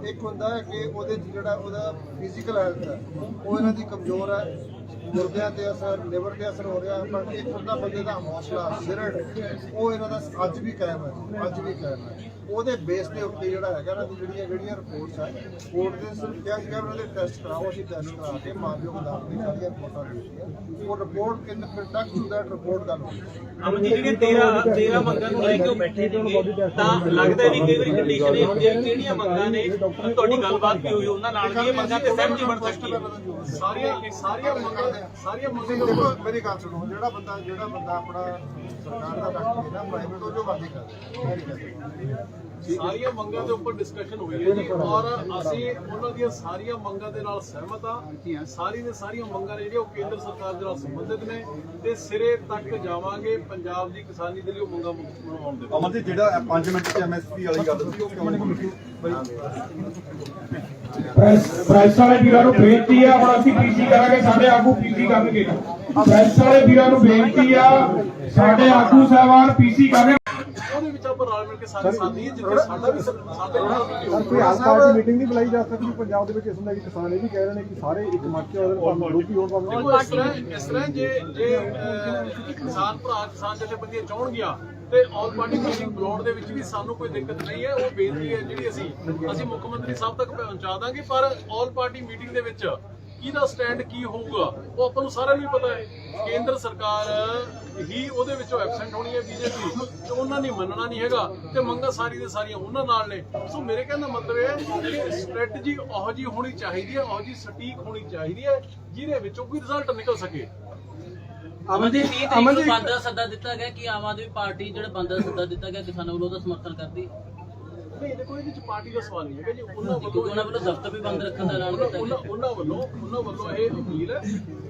ਇੱਕ ਹੁੰਦਾ ਹੈ ਕਿ ਉਹਦੇ 'ਚ ਜਿਹੜਾ ਉਹਦਾ ਫਿਜ਼ੀਕਲ ਹੈਲਥ ਹੈ, ਉਹ ਇਹਨਾਂ ਦੀ ਕਮਜ਼ੋਰ ਹੈ ਗੁਰਦਿਆਂ ਤੇ ਅਸਰ ਲਿਵਰ ਤੇ ਅਸਰ ਹੋ ਰਿਹਾ ਪਰ ਇੱਕ ਹੁੰਦਾ ਬੰਦੇ ਦਾ ਹੌਸਲਾ, ਸਿਰੜ, ਉਹ ਇਹਨਾਂ ਦਾ ਅੱਜ ਵੀ ਕਾਇਮ ਹੈ, ਅੱਜ ਵੀ ਕਾਇਮ ਹੈ। ਉਹਦੇ ਬੇਸ ਦੇ ਉੱਤੇ ਜਿਹੜਾ ਹੈਗਾ ਨਾ ਜਿਹੜੀਆਂ ਜਿਹੜੀਆਂ ਰਿਪੋਰਟਸ ਹੈ ਕੋਰਟ ਦੇ ਸਿਰਫ ਕਿਹਾ ਸੀਗਾ ਉਹਨਾਂ ਦੇ ਟੈਸਟ ਕਰਾਓ ਅਸੀਂ ਟੈਸਟ ਕਰਾ ਕੇ ਮਾਨਯੋਗ ਅਦਾਲਤ ਦੀ ਸਾਰੀਆਂ ਰਿਪੋਰਟਾਂ ਦੇ ਦਿੱਤੀਆਂ ਉਹ report in conduct to that report ਹੋਈ ਅਮਨ ਜੀ ਜਿਹੜੇ 13 13 ਮੰਗਾਂ ਨੂੰ ਲੈ ਕੇ ਉਹ ਬੈਠੇ ਸੀਗੇ ਤਾਂ ਲੱਗਦਾ ਨਹੀਂ ਕਈ ਵਾਰੀ ਕੰਡੀਸ਼ਨ ਇਹ ਹੁੰਦੀ ਹੈ ਕਿ ਕਿਹੜੀਆਂ ਮੰਗਾਂ ਨੇ ਤੁਹਾਡੀ ਗੱਲਬਾਤ ਵੀ ਹੋਈ ਉਹਨਾਂ ਨਾਲ ਇਹ ਮੰਗਾਂ ਤੇ ਸਹਿਮਤੀ ਬਣ ਸਕਦੀ ਹੈ। ਸਾਰੀਆਂ ਸਾਰੀਆਂ ਮੰਗਾਂ ਸਾਰੀਆਂ ਮੰਗਾਂ ਦੇ ਦੇਖੋ ਮੇਰੀ ਗੱਲ ਸੁਣੋ ਜਿਹੜਾ ਬੰਦਾ ਜਿਹੜਾ ਬੰਦਾ ਆਪਣਾ ਸਰਕਾਰ ਦਾ ਡਾਕਟਰ ਹੈ ਨਾ ਪ੍ਰਾਈਵੇਟ ਉਹ ਜੋ ਮਰਜ਼ੀ ਕਰ ਸਾਰੀਆਂ ਮੰਗਾਂ ਦੇ ਉੱਪਰ ਡਿਸਕਸ਼ਨ ਹੋਈ ਹੈ ਜੀ। ਔਰ ਅਸੀਂ ਉਹਨਾਂ ਦੀਆਂ ਸਾਰੀਆਂ ਮੰਗਾਂ ਦੇ ਨਾਲ ਸਹਿਮਤ ਆ ਸਾਰੀ ਦੇ ਸਾਰੀਆਂ ਮੰਗਾਂ ਨੇ ਜਿਹੜੀਆਂ ਉਹ ਕੇਂਦਰ ਸਰਕਾਰ ਦੇ ਨਾਲ ਸੰਬੰਧਿਤ ਨੇ ਤੇ ਸਿਰੇ ਤੱਕ ਜਾਵਾਂਗੇ। ਪੰਜਾਬ ਦੀ ਕਿਸਾਨੀ ਦੇ ਲਈ ਉਹ ਮੰਗਾਂ ਮਨਾਉਣ ਦੇ ਅਮਨ ਜੀ ਜਿਹੜਾ 5 ਮਿੰਟ ਚ ਐਮਐਸਪੀ ਵਾਲੀ ਗੱਲ ਸੀ ਉਹ ਕਿਉਂ ਨਹੀਂ ਪ੍ਰੈਸ ਪ੍ਰੈਸ ਵਾਲੇ ਵੀਰਾਂ ਨੂੰ ਬੇਨਤੀ ਆ ਹੁਣ ਅਸੀਂ ਪੀਸੀ ਕਰਾਂਗੇ ਸਾਡੇ ਆਗੂ ਪੀਸੀ ਕਰਨਗੇ? ਪ੍ਰੈਸ ਵਾਲੇ ਵੀਰਾਂ ਨੂੰ ਬੇਨਤੀ ਆ ਸਾਡੇ ਆਗੂ ਸਾਹਿਬਾਨ ਪੀਸੀ ਕਰਨਗੇ? ਉਹਦੇ ਵਿੱਚ ਆਪਾਂ ਰਲ ਮਿਲ ਕੇ ਸਾਰੇ ਸਾਥੀ ਜਿੱਥੇ ਸਾਡਾ ਵੀ ਸ- ਸਾਡੇ ਨਾਲ ਵੀ ਹੋਵੇ। ਕੋਈ ਆਸ ਪਾਰਟੀ ਮੀਟਿੰਗ ਨਹੀਂ ਬੁਲਾਈ ਜਾ ਸਕਦੀ ਪੰਜਾਬ ਦੇ ਵਿੱਚ ਇਸ ਦਾ ਕਿਸਾਨ ਇਹ ਵੀ ਕਹਿ ਰਹੇ ਨੇ ਕਿ ਸਾਰੇ ਇੱਕ ਮੱਚ ਕੇ ਉਹਦੇ ਪਰ ਰੋਕੀ ਹੋਣ ਪਾਉਂਦੇ ਦੇਖੋ ਇਸ ਤਰ੍ਹਾਂ ਇਸ ਤਰ੍ਹਾਂ ਜੇ ਜੇ ਅਹ, ਕਿਸਾਨ ਭਰਾ ਕਿਸਾਨ ਜਥੇਬੰਦੀਆਂ ਚਾਹਣਗੀਆਂ ਤੇ ਆਲ ਪਾਰਟੀ ਮੀਟਿੰਗ ਬੁਲਾਉਣ ਦੇ ਵਿੱਚ ਵੀ ਸਾਨੂੰ ਕੋਈ ਦਿੱਕਤ ਨਹੀਂ ਹੈ ਉਹ ਬੇਨਤੀ ਹੈ ਜਿਹੜੀ ਅਸੀਂ ਅਸੀਂ ਮੁੱਖ ਮੰਤਰੀ ਸਾਹਿਬ ਤੱਕ ਪਹੁੰਚਾ ਦਾਂਗੇ ਪਰ ਆਲ ਪਾਰਟੀ ਮੀਟਿੰਗ ਦੇ ਵਿੱਚ ਕਿਹਦਾ ਸਟੈਂਡ ਕੀ ਹੋਊਗਾ ਉਹ ਆਪਾਂ ਨੂੰ ਸਾਰਿਆਂ ਨੂੰ ਹੀ ਪਤਾ ਹੈ। ਕੇਂਦਰ ਸਰਕਾਰ ਹੀ ਉਹਦੇ ਵਿੱਚੋਂ ਐਬਸੈਂਟ ਹੋਣੀ ਹੈ ਬੀਜੇਪੀ ਤੇ ਉਹਨਾਂ ਨੇ ਮੰਨਣਾ ਨਹੀਂ ਹੈਗਾ ਤੇ ਮੰਗਾਂ ਸਾਰੀ ਦੇ ਸਾਰੀਆਂ ਉਹਨਾਂ ਨਾਲ ਨੇ। ਸੋ ਮੇਰੇ ਕਹਿਣ ਦਾ ਮਤਲਬ ਇਹ ਹੈ ਕਿ ਸਟ੍ਰੈਟਜੀ ਉਹੋ ਜੀ ਹੋਣੀ ਚਾਹੀਦੀ ਹੈ ਉਹੋ ਜੀ ਸਟੀਕ ਹੋਣੀ ਚਾਹੀਦੀ ਹੈ ਜਿਹਦੇ ਵਿੱਚੋਂ ਕੋਈ ਰਿਜ਼ਲਟ ਨਿਕਲ ਸਕੇ। ਅਮਨ ਜੀ 30 ਤਰੀਕ ਨੂੰ ਬੰਦ ਸੱਦਾ ਦਿੱਤਾ ਗਿਆ ਕਿ ਆਮ ਆਦਮੀ ਪਾਰਟੀ ਜਿਹੜਾ ਬੰਦ ਸੱਦਾ ਦਿੱਤਾ ਗਿਆ ਕਿਸਾਨਾਂ ਵੱਲੋਂ ਉਹਦਾ ਸਮਰਥਨ ਕਰਦੀ ਨਹੀਂ ਦੇਖੋ ਇਹਦੇ ਵਿੱਚ ਪਾਰਟੀ ਦਾ ਸਵਾਲ ਨਹੀਂ ਹੈਗਾ ਜੀ। ਉਹਨਾਂ ਕਿਉਂਕਿ ਵੱਲੋਂ ਉਹਨਾਂ ਵੱਲੋਂ ਦਫ਼ਤਰ ਵੀ ਬੰਦ ਰੱਖਣ ਦਾ ਐਲਾਨ ਕੀਤਾ ਉਹਨਾਂ ਗਿਆ ਉਹਨਾਂ ਵੱਲੋਂ ਉਹਨਾਂ ਵੱਲੋਂ ਇਹ ਅਪੀਲ ਹੈ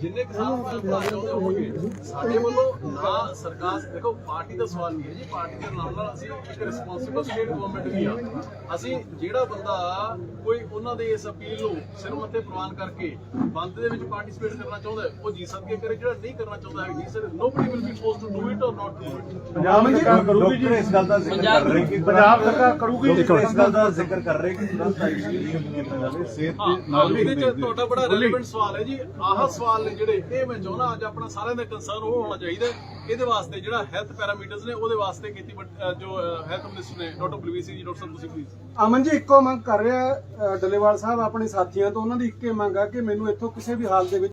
ਜਿੰਨੇ ਕਿਸਾਨ ਭਰਾ ਚਾਹੁੰਦੇ ਹੋਣਗੇ ਸਾਡੇ ਵੱਲੋਂ ਨਾ ਸਰਕਾਰ ਦੇਖੋ ਪਾਰਟੀ ਦਾ ਸਵਾਲ ਨਹੀਂ ਹੈ ਜੀ ਪਾਰਟੀ ਦੇ ਨਾਲ ਨਾਲ ਅਸੀਂ ਇੱਕ ਰਿਸਪੌਂਸਿਬਲ ਸਟੇਟ ਗਵਰਨਮੈਂਟ ਵੀ ਆ। ਅਸੀਂ ਜਿਹੜਾ ਬੰਦਾ ਕੋਈ ਉਹਨਾਂ ਦੇ ਇਸ ਅਪੀਲ ਨੂੰ ਸਿਰ ਮੱਥੇ ਪ੍ਰਵਾਨ ਕਰਕੇ ਬੰਦ ਦੇ ਵਿੱਚ ਪਾਰਟਿਸਿਪੇਟ ਕਰਨਾ ਚਾਹੁੰਦਾ ਹੈ, ਉਹ ਜੀ ਸਕੇ ਕਰੇ ਜਿਹੜਾ ਨਹੀਂ ਕਰਨਾ ਚਾਹੁੰਦਾ ਹੈ ਜੀ sir nobody will be forced to do it or not do it Punjab ਸਰਕਾਰ ਕਰੂਗੀ ਜੀ। ਇਸ ਗੱਲ ਦਾ ਜ਼ਿਕਰ ਕਰ ਰਹੇ ਕਿ ਪੰਜਾਬ ਸਰਕਾਰ ਕਰੂਗੀ ਇਸ ਗੱਲ ਦਾ ਜ਼ਿਕਰ ਕਰ ਰਹੇ ਕਿ ਤੁਰੰਤ ਆਈਸੀਯੂ ਯੂਨੀਅਨ ਜਾਵੇ ਸਿਹਤ ਹਾਂ ਦੇ ਹਾਂ, ਨਾਲ ਇਹਦੇ ਚ ਤੁਹਾਡਾ ਬੜਾ ਰੈਲੇਵੈਂਟ ਸਵਾਲ ਹੈ ਜੀ। ਆਹ ਸਵਾਲ ਨੇ ਜਿਹੜੇ ਇਹ ਮੈਂ ਚਾਹੁੰਦਾ ਅੱਜ ਆਪਣਾ ਸਾਰਿਆਂ ਦਾ ਕੰਸਰਨ ਉਹ ਹੋਣਾ ਚਾਹੀਦਾ ਹੈ। ਇਹਦੇ ਵਾਸਤੇ ਜਿਹੜਾ ਹੈਲਥ ਪੈਰਾਮੀਟਰਸ ਨੇ ਉਹਦੇ ਵਾਸਤੇ ਕੀਤੀ ਬਟ- ਅਹ ਜੋ ਹੈਲਥ ਮਿਨਿਸਟਰ ਨੇ ਡਾਕਟਰ ਬਲਵੀਰ ਸਿੰਘ ਜੀ ਡਾਕਟਰ ਸਾਹਿਬ ਤੁਸੀਂ ਪਲੀਜ਼ ਅਮਨ ਜੀ ਇੱਕੋ ਮੰਗ ਕਰ ਰਿਹਾ ਅ, ਡੱਲੇਵਾਲ ਸਾਹਿਬ ਆਪਣੇ ਸਾਥੀਆਂ ਤੋਂ। ਉਹਨਾਂ ਦੀ ਇੱਕੇ ਮੰਗ ਆ ਕਿ ਮੈਨੂੰ ਇੱਥੋਂ ਕਿਸੇ ਵੀ ਹਾਲ ਦੇ ਵਿੱਚ